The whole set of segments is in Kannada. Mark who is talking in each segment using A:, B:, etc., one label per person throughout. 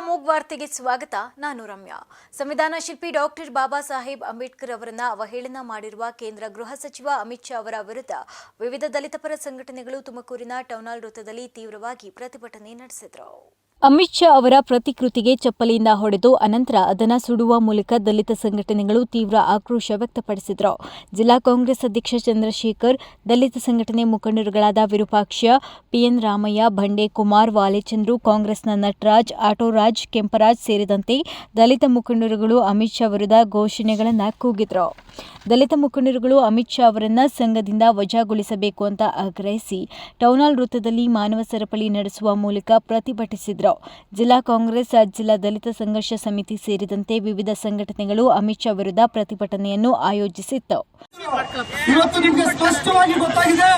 A: ಮೂಗ್ ವಾರ್ತೆಗೆ ಸ್ವಾಗತ. ನಾನು ರಮ್ಯಾ. ಸಂವಿಧಾನ ಶಿಲ್ಪಿ ಡಾಕ್ಟರ್ ಬಾಬಾ ಸಾಹೇಬ್ ಅಂಬೇಡ್ಕರ್ ಅವರನ್ನ ಅವಹೇಳನ ಮಾಡಿರುವ ಕೇಂದ್ರ ಗೃಹ ಸಚಿವ ಅಮಿತ್ ಶಾ ಅವರ ವಿರುದ್ಧ ವಿವಿಧ ದಲಿತ ಪರ ಸಂಘಟನೆಗಳು ತುಮಕೂರಿನ ಟೌನಾಲ್ ವೃತ್ತದಲ್ಲಿ ತೀವ್ರವಾಗಿ ಪ್ರತಿಭಟನೆ ನಡೆಸಿದರು. ಅಮಿತ್ ಶಾ ಅವರ ಪ್ರತಿಕೃತಿಗೆ ಚಪ್ಪಲಿಯಿಂದ ಹೊಡೆದು ಅನಂತರ ಅದನ್ನು ಸುಡುವ ಮೂಲಕ ದಲಿತ ಸಂಘಟನೆಗಳು ತೀವ್ರ ಆಕ್ರೋಶ ವ್ಯಕ್ತಪಡಿಸಿದರು. ಜಿಲ್ಲಾ ಕಾಂಗ್ರೆಸ್ ಅಧ್ಯಕ್ಷ ಚಂದ್ರಶೇಖರ್, ದಲಿತ ಸಂಘಟನೆ ಮುಖಂಡರುಗಳಾದ ವಿರೂಪಾಕ್ಷ, ಪಿಎನ್ ರಾಮಯ್ಯ ಬಂಡೆ ಕುಮಾರ್ ವಾಲೆಚಂದ್ರು, ಕಾಂಗ್ರೆಸ್ನ ನಟರಾಜ್, ಆಟೋರಾಜ್, ಕೆಂಪರಾಜ್ ಸೇರಿದಂತೆ ದಲಿತ ಮುಖಂಡರುಗಳು ಅಮಿತ್ ಶಾ ವಿರುದ್ಧ ಘೋಷಣೆಗಳನ್ನು ಕೂಗಿದರು. ದಲಿತ ಮುಖಂಡರುಗಳು ಅಮಿತ್ ಶಾ ಅವರನ್ನು ಸಂಘದಿಂದ ವಜಾಗೊಳಿಸಬೇಕು ಅಂತ ಆಗ್ರಹಿಸಿ, ಟೌನಾಲ್ ವೃತ್ತದಲ್ಲಿ ಮಾನವ ಸರಪಳಿ ನಡೆಸುವ ಮೂಲಕ ಪ್ರತಿಭಟಿಸಿದ್ರು. ಜಿಲ್ಲಾ ಕಾಂಗ್ರೆಸ್, ಜಿಲ್ಲಾ ದಲಿತ ಸಂಘರ್ಷ ಸಮಿತಿ ಸೇರಿದಂತೆ ವಿವಿಧ ಸಂಘಟನೆಗಳು ಅಮಿತ್ ಶಾ ವಿರುದ್ಧ ಪ್ರತಿಭಟನೆಯನ್ನು ಆಯೋಜಿಸಿತ್ತು.
B: ಇವತ್ತು ನಿಮಗೆ ಸ್ಪಷ್ಟವಾಗಿ ಗೊತ್ತಾಗಿದೆ,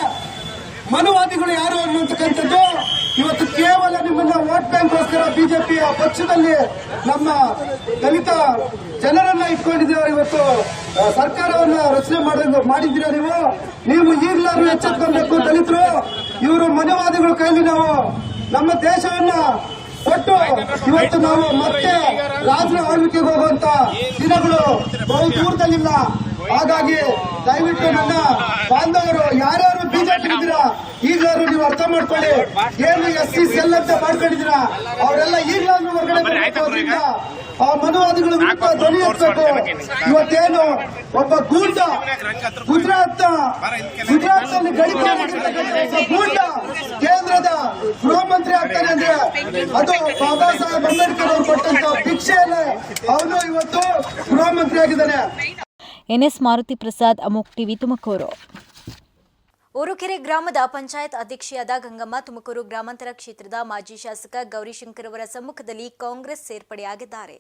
B: ಮನುವಾದಿಗಳು ಯಾರು ಅನ್ನುವಂತಕ್ಕಂಥದ್ದು. ಇವತ್ತು ಕೇವಲ ನಿಮ್ಮನ್ನ ವೋಟ್ ಬ್ಯಾಂಕ್ಗೋಸ್ಕರ ಬಿಜೆಪಿಯ ಪಕ್ಷದಲ್ಲಿ ನಮ್ಮ ದಲಿತ ಜನರನ್ನ ಇಟ್ಕೊಂಡಿದ್ದೀರಾ ಇವತ್ತು. ಸರ್ಕಾರವನ್ನ ರಚನೆ ಮಾಡಿದ್ರು, ಮಾಡಿದ್ದೀರಾ ನೀವು? ನೀವು ಈಗಲಾರು ಎಚ್ಚೆತ್ಕೊಳ್ಬೇಕು ದಲಿತರು. ಇವರು ಮನುವಾದಿಗಳ ಕೈಲಿ ನಾವು ನಮ್ಮ ದೇಶವನ್ನ ಕೊಟ್ಟು ಇವತ್ತು ನಾವು ಮತ್ತೆ ರಾಜರ ಆಳ್ವಿಕೆಗೆ ಹೋಗುವಂತ ದಿನಗಳು ಬಹು ದೂರದಲ್ಲಿಲ್ಲ ಹಾಗಾಗಿ ದಯವಿಟ್ಟು ನನ್ನ ಬಾಂಧವರು, ಯಾರ್ಯಾರು ಬಿಜೆಪಿ ಇದ್ದೀರಾ, ಈಗಲಾದ್ರು ನೀವು ಅರ್ಥ ಮಾಡ್ಕೊಳ್ಳಿ ಏನು ಎಸ್ ಸಿ ಸೆಲ್ ಅಂತ ಮಾಡ್ಕೊಂಡಿದ್ದೀರಾ, ಅವರೆಲ್ಲ ಈಗಲಾದ್ರೂ ಹೊರಗಡೆ. ಆ ಮನುವಾದಿಗಳ ವಿರುದ್ಧ ಧ್ವನಿ ಎತ್ತಬೇಕು. ಇವತ್ತೇನು ಒಬ್ಬ ಗೂಂಡ ಗುಜರಾತ್ ಗುಜರಾತ್ನಲ್ಲಿ ಗಳಿಕೆ ಗೂಂಡ ಕೇಂದ್ರದ ಗೃಹ ಮಂತ್ರಿ ಆಗ್ತಾನೆ ಅಂದ್ರೆ ಅದು ಬಾಬಾ ಸಾಹೇಬ್ ಅಂಬೇಡ್ಕರ್ ಅವರು ಕೊಟ್ಟಂತ ಭಿಕ್ಷೆಯಲ್ಲೇ ಅವನು ಇವತ್ತು ಗೃಹ ಮಂತ್ರಿ ಆಗಿದ್ದಾನೆ.
A: N S Maruti Prasad Amogh TV Tumakuru. ಊರುಕೆರೆ ಗ್ರಾಮದ ಪಂಚಾಯತ್ ಅಧ್ಯಕ್ಷೆಯಾದ ಗಂಗಮ್ಮ ತುಮಕೂರು ಗ್ರಾಮಾಂತರ ಕ್ಷೇತ್ರದ ಮಾಜಿ ಶಾಸಕ ಗೌರಿಶಂಕರ್ ಅವರ ಸಮ್ಮುಖದಲ್ಲಿ ಕಾಂಗ್ರೆಸ್ ಸೇರ್ಪಡೆಯಾಗಿದ್ದಾರೆ.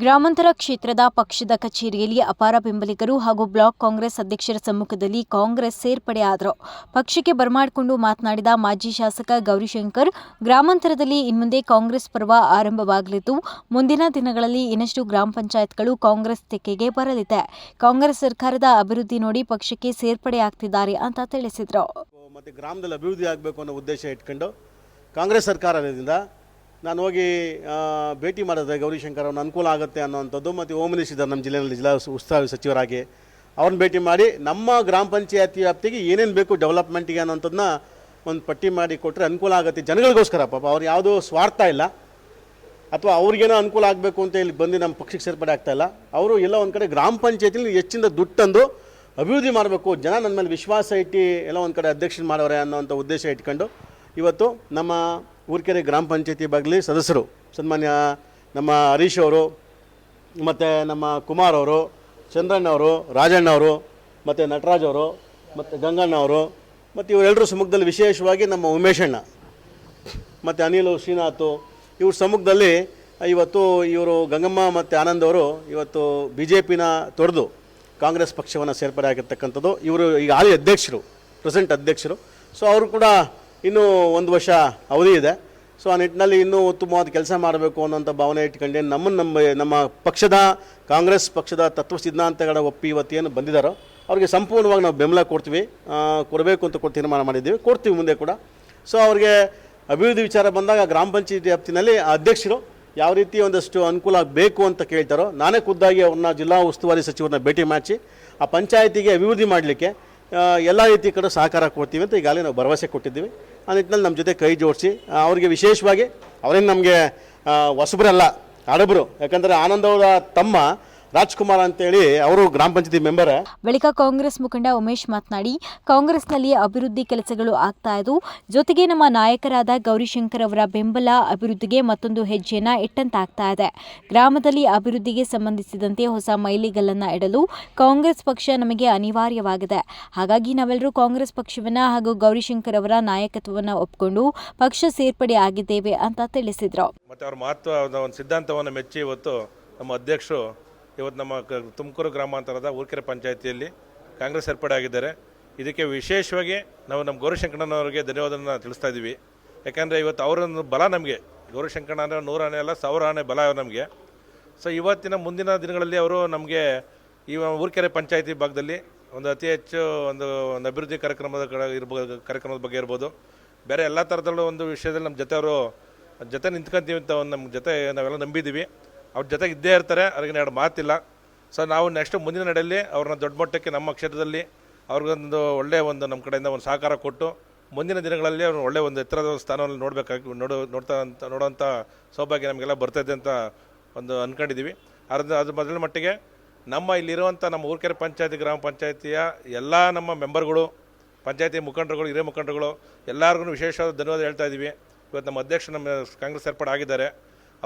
A: ಗ್ರಾಮಾಂತರ ಕ್ಷೇತ್ರದ ಪಕ್ಷದ ಕಚೇರಿಯಲ್ಲಿ ಅಪಾರ ಬೆಂಬಲಿಗರು ಹಾಗೂ ಬ್ಲಾಕ್ ಕಾಂಗ್ರೆಸ್ ಅಧ್ಯಕ್ಷರ ಸಮ್ಮುಖದಲ್ಲಿ ಕಾಂಗ್ರೆಸ್ ಸೇರ್ಪಡೆಯಾದರು ಪಕ್ಷಕ್ಕೆ ಬರಮಾಡಿಕೊಂಡು ಮಾತನಾಡಿದ ಮಾಜಿ ಶಾಸಕ ಗೌರಿಶಂಕರ್, ಗ್ರಾಮಾಂತರದಲ್ಲಿ ಇನ್ಮುಂದೆ ಕಾಂಗ್ರೆಸ್ ಪರ್ವ ಆರಂಭವಾಗಲಿದ್ದು, ಮುಂದಿನ ದಿನಗಳಲ್ಲಿ ಇನ್ನಷ್ಟು ಗ್ರಾಮ ಪಂಚಾಯತ್ಗಳು ಕಾಂಗ್ರೆಸ್ ತೆಕ್ಕೆಗೆ ಬರಲಿದೆ. ಕಾಂಗ್ರೆಸ್ ಸರ್ಕಾರದ ಅಭಿವೃದ್ಧಿ ನೋಡಿ ಪಕ್ಷಕ್ಕೆ ಸೇರ್ಪಡೆ ಆಗ್ತಿದ್ದಾರೆ ಅಂತ ತಿಳಿಸಿದರು.
C: ಮತ್ತೆ ಗ್ರಾಮದಲ್ಲಿ ಅಭಿವೃದ್ಧಿ ಆಗಬೇಕು ಅನ್ನೋ ಉದ್ದೇಶ ಇಟ್ಕೊಂಡು ಕಾಂಗ್ರೆಸ್ ಸರ್ಕಾರದಿಂದ ನಾನು ಹೋಗಿ ಭೇಟಿ ಮಾಡಿದ್ರೆ ಗೌರಿಶಂಕರ್ ಅವ್ರನ್ನ ಅನುಕೂಲ ಆಗುತ್ತೆ ಅನ್ನೋವಂಥದ್ದು ಮತ್ತು ಹೋಮ್ ಮಿನಿಸ್ಟರ್ ನಮ್ಮ ಜಿಲ್ಲೆಯಲ್ಲಿ ಜಿಲ್ಲಾ ಉಸ್- ಉಸ್ತುವಾರಿ ಸಚಿವರಾಗಿ ಅವ್ರನ್ನ ಭೇಟಿ ಮಾಡಿ ನಮ್ಮ ಗ್ರಾಮ ಪಂಚಾಯತಿ ವ್ಯಾಪ್ತಿಗೆ ಏನೇನು ಬೇಕು ಡೆವಲಪ್ಮೆಂಟಿಗೆ ಅನ್ನೋಂಥದ್ದನ್ನ ಒಂದು ಪಟ್ಟಿ ಮಾಡಿ ಕೊಟ್ಟರೆ ಅನುಕೂಲ ಆಗುತ್ತೆ ಜನಗಳಿಗೋಸ್ಕರ. ಪಾಪ ಅವ್ರು ಯಾವುದೋ ಸ್ವಾರ್ಥ ಇಲ್ಲ. ಅಥವಾ ಅವ್ರಿಗೇನೋ ಅನುಕೂಲ ಆಗಬೇಕು ಅಂತ ಇಲ್ಲಿ ಬಂದು ನಮ್ಮ ಪಕ್ಷಕ್ಕೆ ಸೇರ್ಪಡೆ ಆಗ್ತಾ ಇಲ್ಲ. ಅವರು ಎಲ್ಲ ಒಂದು ಕಡೆ ಗ್ರಾಮ ಪಂಚಾಯತಿಲಿ ಹೆಚ್ಚಿನ ದುಡ್ಡು ತಂದು ಅಭಿವೃದ್ಧಿ ಮಾಡಬೇಕು. ಜನ ನನ್ನ ಮೇಲೆ ವಿಶ್ವಾಸ ಇಟ್ಟು ಎಲ್ಲ ಒಂದು ಕಡೆ ಅಧ್ಯಕ್ಷರು ಮಾಡವ್ರೆ ಅನ್ನೋವಂಥ ಉದ್ದೇಶ ಇಟ್ಕೊಂಡು ಇವತ್ತು ನಮ್ಮ ಊರ್ಕೆರೆ ಗ್ರಾಮ ಪಂಚಾಯತಿ ಬಾಗಲಿ ಸದಸ್ಯರು, ಸನ್ಮಾನ್ಯ ನಮ್ಮ ಹರೀಶ್ ಅವರು, ಮತ್ತು ನಮ್ಮ ಕುಮಾರ್ ಅವರು, ಚಂದ್ರಣ್ಣ ಅವರು, ರಾಜಣ್ಣ ಅವರು, ಮತ್ತು ನಟರಾಜ್ ಅವರು, ಮತ್ತು ಗಂಗಣ್ಣ ಅವರು, ಮತ್ತು ಇವರೆಲ್ಲರೂ ಸಮ್ಮುಖದಲ್ಲಿ ವಿಶೇಷವಾಗಿ ನಮ್ಮ ಉಮೇಶಣ್ಣ, ಮತ್ತು ಅನಿಲ್ ಶ್ರೀನಾಥ್, ಇವ್ರ ಸಮ್ಮುಖದಲ್ಲಿ ಇವತ್ತು ಇವರು ಗಂಗಮ್ಮ ಮತ್ತು ಆನಂದ್ ಅವರು ಇವತ್ತು ಬಿ ಜೆ ಪಿನ ತೊರೆದು ಕಾಂಗ್ರೆಸ್ ಪಕ್ಷವನ್ನು ಸೇರ್ಪಡೆ ಆಗಿರ್ತಕ್ಕಂಥದ್ದು ಇವರು ಈಗ ಹಾಲಿ ಅಧ್ಯಕ್ಷರು, ಪ್ರೆಸೆಂಟ್ ಅಧ್ಯಕ್ಷರು. ಸೊ ಅವರು ಕೂಡ ಇನ್ನೂ ಒಂದು ವರ್ಷ ಅವಧಿ ಇದೆ. ಸೊ ಆ ನಿಟ್ಟಿನಲ್ಲಿ ಇನ್ನೂ ಉತ್ತಮವಾದ ಕೆಲಸ ಮಾಡಬೇಕು ಅನ್ನೋಂಥ ಭಾವನೆ ಇಟ್ಕೊಂಡೆ ನಮ್ಮನ್ನು ನಮ್ಮ ನಮ್ಮ ಪಕ್ಷದ, ಕಾಂಗ್ರೆಸ್ ಪಕ್ಷದ ತತ್ವ ಸಿದ್ಧಾಂತಗಳ ಒಪ್ಪಿ ಇವತ್ತೇನು ಬಂದಿದ್ದಾರೋ ಅವ್ರಿಗೆ ಸಂಪೂರ್ಣವಾಗಿ ನಾವು ಬೆಂಬಲ ಕೊಡ್ತೀವಿ. ಕೊಡಬೇಕು ಅಂತ ಕೊಟ್ಟು ತೀರ್ಮಾನ ಮಾಡಿದ್ದೀವಿ. ಕೊಡ್ತೀವಿ ಮುಂದೆ ಕೂಡ. ಸೊ ಅವ್ರಿಗೆ ಅಭಿವೃದ್ಧಿ ವಿಚಾರ ಬಂದಾಗ ಗ್ರಾಮ ಪಂಚಾಯತಿ ವ್ಯಾಪ್ತಿನಲ್ಲಿ ಅಧ್ಯಕ್ಷರು ಯಾವ ರೀತಿ ಒಂದಷ್ಟು ಅನುಕೂಲ ಆಗಬೇಕು ಅಂತ ಕೇಳ್ತಾರೋ ನಾನೇ ಖುದ್ದಾಗಿ ಅವ್ರನ್ನ ಜಿಲ್ಲಾ ಉಸ್ತುವಾರಿ ಸಚಿವರನ್ನ ಭೇಟಿ ಮಾಡಿಸಿ ಆ ಪಂಚಾಯತಿಗೆ ಅಭಿವೃದ್ಧಿ ಮಾಡಲಿಕ್ಕೆ ಎಲ್ಲ ರೀತಿ ಕಡೆ ಸಹಕಾರ ಕೊಡ್ತೀವಿ ಅಂತ ಈಗಾಗಲೇ ನಾವು ಭರವಸೆ ಕೊಟ್ಟಿದ್ದೀವಿ. ಆ ನಿಟ್ಟಿನಲ್ಲಿ ನಮ್ಮ ಜೊತೆ ಕೈ ಜೋಡಿಸಿ ಅವರಿಗೆ ವಿಶೇಷವಾಗಿ, ಅವರೇನು ನಮಗೆ ಹೊಸಬರಲ್ಲ, ಹಡಬರು, ಯಾಕಂದರೆ ಆನಂದವರ ತಮ್ಮ ರಾಜ್ಕುಮಾರ್ ಅಂತೇಳಿ ಅವರು ಗ್ರಾಮ ಪಂಚಾಯತಿ ಮೆಂಬರ್.
A: ಬಳಿಕ ಕಾಂಗ್ರೆಸ್ ಮುಖಂಡ ಉಮೇಶ್ ಮಾತನಾಡಿ ಕಾಂಗ್ರೆಸ್ನಲ್ಲಿ ಅಭಿವೃದ್ಧಿ ಕೆಲಸಗಳು ಆಗ್ತಾ ಇದ್ದು ಜೊತೆಗೆ ನಮ್ಮ ನಾಯಕರಾದ ಗೌರಿಶಂಕರ್ ಅವರ ಬೆಂಬಲ ಅಭಿವೃದ್ಧಿಗೆ ಮತ್ತೊಂದು ಹೆಜ್ಜೆಯನ್ನ ಇಟ್ಟಂತಾಗ್ತಾ ಇದೆ. ಗ್ರಾಮದಲ್ಲಿ ಅಭಿವೃದ್ಧಿಗೆ ಸಂಬಂಧಿಸಿದಂತೆ ಹೊಸ ಮೈಲಿಗಲ್ಲನ್ನ ಇಡಲು ಕಾಂಗ್ರೆಸ್ ಪಕ್ಷ ನಮಗೆ ಅನಿವಾರ್ಯವಾಗಿದೆ. ಹಾಗಾಗಿ ನಾವೆಲ್ಲರೂ ಕಾಂಗ್ರೆಸ್ ಪಕ್ಷವನ್ನ ಹಾಗೂ ಗೌರಿಶಂಕರ್ ಅವರ ನಾಯಕತ್ವವನ್ನು ಒಪ್ಪಿಕೊಂಡು ಪಕ್ಷ ಸೇರ್ಪಡೆ ಆಗಿದ್ದೇವೆ ಅಂತ ತಿಳಿಸಿದ್ರು.
D: ಮತ್ತೆ ಅವರ ಮಹತ್ವ ಒಂದು ಸಿದ್ಧಾಂತವನ್ನು ಮೆಚ್ಚಿ ಇವತ್ತು ನಮ್ಮ ಅಧ್ಯಕ್ಷರು ಇವತ್ತು ನಮ್ಮ ತುಮಕೂರು ಗ್ರಾಮಾಂತರದ ಊರ್ಕೆರೆ ಪಂಚಾಯತಿಯಲ್ಲಿ ಕಾಂಗ್ರೆಸ್ ಸೇರ್ಪಡೆ ಆಗಿದ್ದಾರೆ ಇದಕ್ಕೆ ವಿಶೇಷವಾಗಿ ನಾವು ನಮ್ಮ ಗೌರಿಶಂಕರಣ್ಣವರಿಗೆ ಧನ್ಯವಾದನ ತಿಳಿಸ್ತಾ ಇದ್ದೀವಿ. ಯಾಕಂದರೆ ಇವತ್ತು ಅವರೊಂದು ಬಲ ನಮಗೆ. ಗೌರಿಶಂಕರಣ್ಣ ಅಂದರೆ ನೂರು ಆನೆ ಅಲ್ಲ, ಸಾವಿರ ಆನೆ ಬಲ ನಮಗೆ. ಸೊ ಇವತ್ತಿನ ಮುಂದಿನ ದಿನಗಳಲ್ಲಿ ಅವರು ನಮಗೆ ಈ ಊರ್ಕೆರೆ ಪಂಚಾಯತಿ ಭಾಗದಲ್ಲಿ ಒಂದು ಅತಿ ಹೆಚ್ಚು ಒಂದು ಒಂದು ಅಭಿವೃದ್ಧಿ ಕಾರ್ಯಕ್ರಮದ ಇರ್ಬೋದು ಕಾರ್ಯಕ್ರಮದ ಬಗ್ಗೆ ಇರ್ಬೋದು. ಬೇರೆ ಎಲ್ಲ ಥರದಲ್ಲೂ ಒಂದು ವಿಷಯದಲ್ಲಿ ನಮ್ಮ ಜೊತೆ ಅವರು ಜೊತೆ ನಿಂತ್ಕೊಂತೀವಿ ಅಂತ ಒಂದು ನಮ್ಮ ಜೊತೆ ನಾವೆಲ್ಲ ನಂಬಿದ್ದೀವಿ. ಅವ್ರ ಜೊತೆಗೆ ಇದ್ದೇ ಇರ್ತಾರೆ, ಅವ್ರಿಗೆ ಎರಡು ಮಾತಿಲ್ಲ. ಸೊ ನಾವು ನೆಕ್ಸ್ಟ್ ಮುಂದಿನ ನಡೆಯಲ್ಲಿ ಅವ್ರನ್ನ ದೊಡ್ಡ ಮಟ್ಟಕ್ಕೆ ನಮ್ಮ ಕ್ಷೇತ್ರದಲ್ಲಿ ಅವ್ರಿಗೊಂದು ಒಳ್ಳೆಯ ಒಂದು ನಮ್ಮ ಕಡೆಯಿಂದ ಒಂದು ಸಹಕಾರ ಕೊಟ್ಟು ಮುಂದಿನ ದಿನಗಳಲ್ಲಿ ಅವ್ರು ಒಳ್ಳೆಯ ಒಂದು ಎತ್ತರದ ಸ್ಥಾನವನ್ನು ನೋಡಬೇಕಾಗಿ, ನೋಡೋ, ನೋಡ್ತಾ ಅಂತ ನೋಡೋವಂಥ ಸೌಭಾಗ್ಯ ನಮಗೆಲ್ಲ ಬರ್ತಾಯಿದೆ ಅಂತ ಒಂದು ಅಂದ್ಕೊಂಡಿದ್ದೀವಿ ಅದ್ರ ಅದ್ರ ಮೊದಲ ಮಟ್ಟಿಗೆ ನಮ್ಮ ಇಲ್ಲಿರುವಂಥ ನಮ್ಮ ಊರ್ಕೆರೆ ಪಂಚಾಯತಿ, ಗ್ರಾಮ ಪಂಚಾಯತಿಯ ಎಲ್ಲ ನಮ್ಮ ಮೆಂಬರ್ಗಳು, ಪಂಚಾಯತಿ ಮುಖಂಡರುಗಳು, ಹಿರಿಯ ಮುಖಂಡರುಗಳು ಎಲ್ಲರಿಗೂ ವಿಶೇಷವಾದ ಧನ್ಯವಾದ ಹೇಳ್ತಾ ಇದ್ದೀವಿ ಇವತ್ತು ನಮ್ಮ ಅಧ್ಯಕ್ಷ ನಮ್ಮ ಕಾಂಗ್ರೆಸ್ ಸೇರ್ಪಡೆ ಆಗಿದ್ದಾರೆ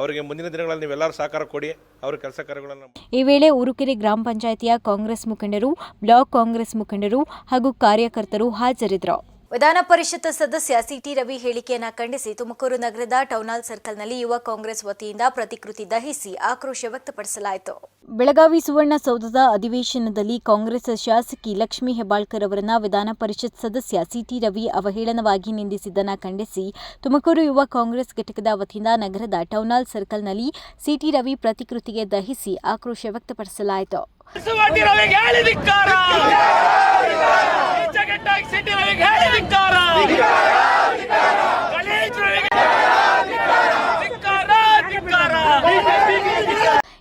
D: ಅವರಿಗೆ ಮುಂದಿನ ದಿನಗಳಲ್ಲಿ ನೀವೆಲ್ಲರೂ ಸಹಕಾರ ಕೊಡಿ. ಅವರ ಕೆಲಸ ಕಾರ್ಯಗಳನ್ನು
A: ಈ ವೇಳೆ ಉರುಕೆರೆ ಗ್ರಾಮ ಪಂಚಾಯಿತಿಯ ಕಾಂಗ್ರೆಸ್ ಮುಖಂಡರು, ಬ್ಲಾಕ್ ಕಾಂಗ್ರೆಸ್ ಮುಖಂಡರು ಹಾಗೂ ಕಾರ್ಯಕರ್ತರು ಹಾಜರಿದ್ದರು. ವಿಧಾನ ಪರಿಷತ್ ಸದಸ್ಯ ಸಿಟಿ ರವಿ ಹೇಳಿಕೆಯನ್ನ ಖಂಡಿಸಿ ತುಮಕೂರು ನಗರದ ಟೌನ್ ಹಾಲ್ ಸರ್ಕಲ್ನಲ್ಲಿ ಯುವ ಕಾಂಗ್ರೆಸ್ ವತಿಯಿಂದ ಪ್ರತಿಕೃತಿ ದಹಿಸಿ ಆಕ್ರೋಶ ವ್ಯಕ್ತಪಡಿಸಲಾಯಿತು. ಬೆಳಗಾವಿ ಸುವರ್ಣಸೌಧದ ಅಧಿವೇಶನದಲ್ಲಿ ಕಾಂಗ್ರೆಸ್ ಶಾಸಕಿ ಲಕ್ಷ್ಮೀ ಹೆಬ್ಬಾಳ್ಕರ್ ಅವರನ್ನ ವಿಧಾನ ಪರಿಷತ್ ಸದಸ್ಯ ಸಿಟಿ ರವಿ ಅವಹೇಳನವಾಗಿ ನಿಂದಿಸಿದ್ದನ್ನ ಖಂಡಿಸಿ ತುಮಕೂರು ಯುವ ಕಾಂಗ್ರೆಸ್ ಘಟಕದ ವತಿಯಿಂದ ನಗರದ ಟೌನ್ ಹಾಲ್ ಸರ್ಕಲ್ನಲ್ಲಿ ಸಿಟಿ ರವಿ ಪ್ರತಿಕೃತಿಗೆ ದಹಿಸಿ ಆಕ್ರೋಶ ವ್ಯಕ್ತಪಡಿಸಲಾಯಿತು.
E: ಜಗಟ್ಟಾಗಿ ಸಿಟಿ ಹೇಳಿ ಧಿಕ್ಕಾರ ಗಣೇಶ್ ರವಿಗೆ ಧಿಕ್ಕಾರ ಧಿಕ್ಕಾರ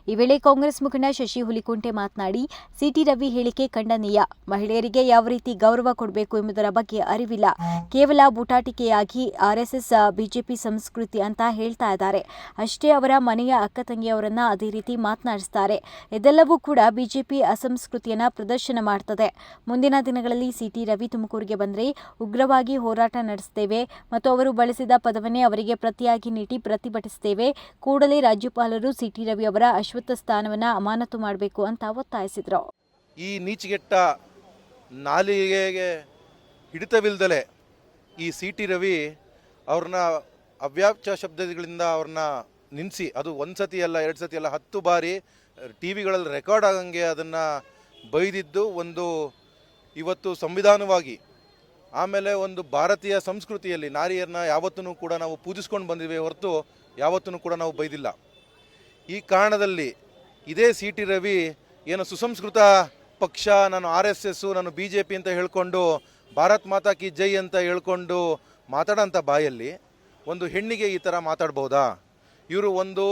A: ಈ ವೇಳೆ ಕಾಂಗ್ರೆಸ್ ಮುಖಂಡ ಶಶಿ ಹುಲಿಕುಂಟೆ ಮಾತನಾಡಿ, ಸಿಟಿ ರವಿ ಹೇಳಿಕೆ ಖಂಡನೀಯ. ಮಹಿಳೆಯರಿಗೆ ಯಾವ ರೀತಿ ಗೌರವ ಕೊಡಬೇಕು ಎಂಬುದರ ಬಗ್ಗೆ ಅರಿವಿಲ್ಲ. ಕೇವಲ ಬೂಟಾಟಿಕೆಯಾಗಿ ಆರ್ಎಸ್ಎಸ್ ಬಿಜೆಪಿ ಸಂಸ್ಕೃತಿ ಅಂತ ಹೇಳ್ತಾ ಇದ್ದಾರೆ. ಅಷ್ಟೇ ಅವರ ಮನೆಯ ಅಕ್ಕ ತಂಗಿಯವರನ್ನ ಅದೇ ರೀತಿ ಮಾತನಾಡಿಸ್ತಾರೆ. ಇದೆಲ್ಲವೂ ಕೂಡ ಬಿಜೆಪಿ ಅಸಂಸ್ಕೃತಿಯನ್ನ ಪ್ರದರ್ಶನ ಮಾಡ್ತದೆ. ಮುಂದಿನ ದಿನಗಳಲ್ಲಿ ಸಿಟಿ ರವಿ ತುಮಕೂರಿಗೆ ಬಂದರೆ ಉಗ್ರವಾಗಿ ಹೋರಾಟ ನಡೆಸುತ್ತೇವೆ ಮತ್ತು ಅವರು ಬಳಸಿದ ಪದವನ್ನೇ ಅವರಿಗೆ ಪ್ರತಿಯಾಗಿ ನೀಡಿ ಪ್ರತಿಭಟಿಸುತ್ತೇವೆ ಕೂಡಲೇ ರಾಜ್ಯಪಾಲರು ಸಿಟಿ ರವಿ ಅವರ ಅಶ್ವತ್ಥ ಸ್ಥಾನವನ್ನು ಅಮಾನತು ಮಾಡಬೇಕು ಅಂತ ಒತ್ತಾಯಿಸಿದರು.
F: ಈ ನೀಚಿಗೆಟ್ಟ ನಾಲಿಗೆಗೆ ಹಿಡಿತವಿಲ್ದಲೆ ಈ ಸಿ ಟಿ ರವಿ ಅವ್ರನ್ನ ಅವ್ಯಾಪ್ತ ಶಬ್ದಗಳಿಂದ ಅವ್ರನ್ನ ನಿಲ್ಲಿಸಿ ಅದು ಒಂದು ಸತಿ ಅಲ್ಲ, ಎರಡು ಸತಿ ಅಲ್ಲ, ಹತ್ತು ಬಾರಿ ಟಿ ವಿಗಳಲ್ಲಿ ರೆಕಾರ್ಡ್ ಆಗಂಗೆ ಅದನ್ನು ಬೈದಿದ್ದು ಒಂದು ಇವತ್ತು ಸಂವಿಧಾನವಾಗಿ, ಆಮೇಲೆ ಒಂದು ಭಾರತೀಯ ಸಂಸ್ಕೃತಿಯಲ್ಲಿ ನಾರಿಯರನ್ನ ಯಾವತ್ತೂ ಕೂಡ ನಾವು ಪೂಜಿಸ್ಕೊಂಡು ಬಂದಿವೆ ಹೊರತು ಯಾವತ್ತೂ ಕೂಡ ನಾವು ಬೈದಿಲ್ಲ. ಈ ಕಾರಣದಲ್ಲಿ ಇದೇ ಸಿ ಟಿ ರವಿ ಏನು ಸುಸಂಸ್ಕೃತ ಪಕ್ಷ, ನಾನು ಆರ್ ಎಸ್ ಎಸ್ಸು ನಾನು ಬಿ ಜೆ ಪಿ ಅಂತ ಹೇಳ್ಕೊಂಡು, ಭಾರತ್ ಮಾತಾ ಕಿ ಜೈ ಅಂತ ಹೇಳ್ಕೊಂಡು ಮಾತಾಡೋಂಥ ಬಾಯಲ್ಲಿ ಒಂದು ಹೆಣ್ಣಿಗೆ ಈ ಥರ ಮಾತಾಡ್ಬೋದಾ? ಇವರು ಒಂದು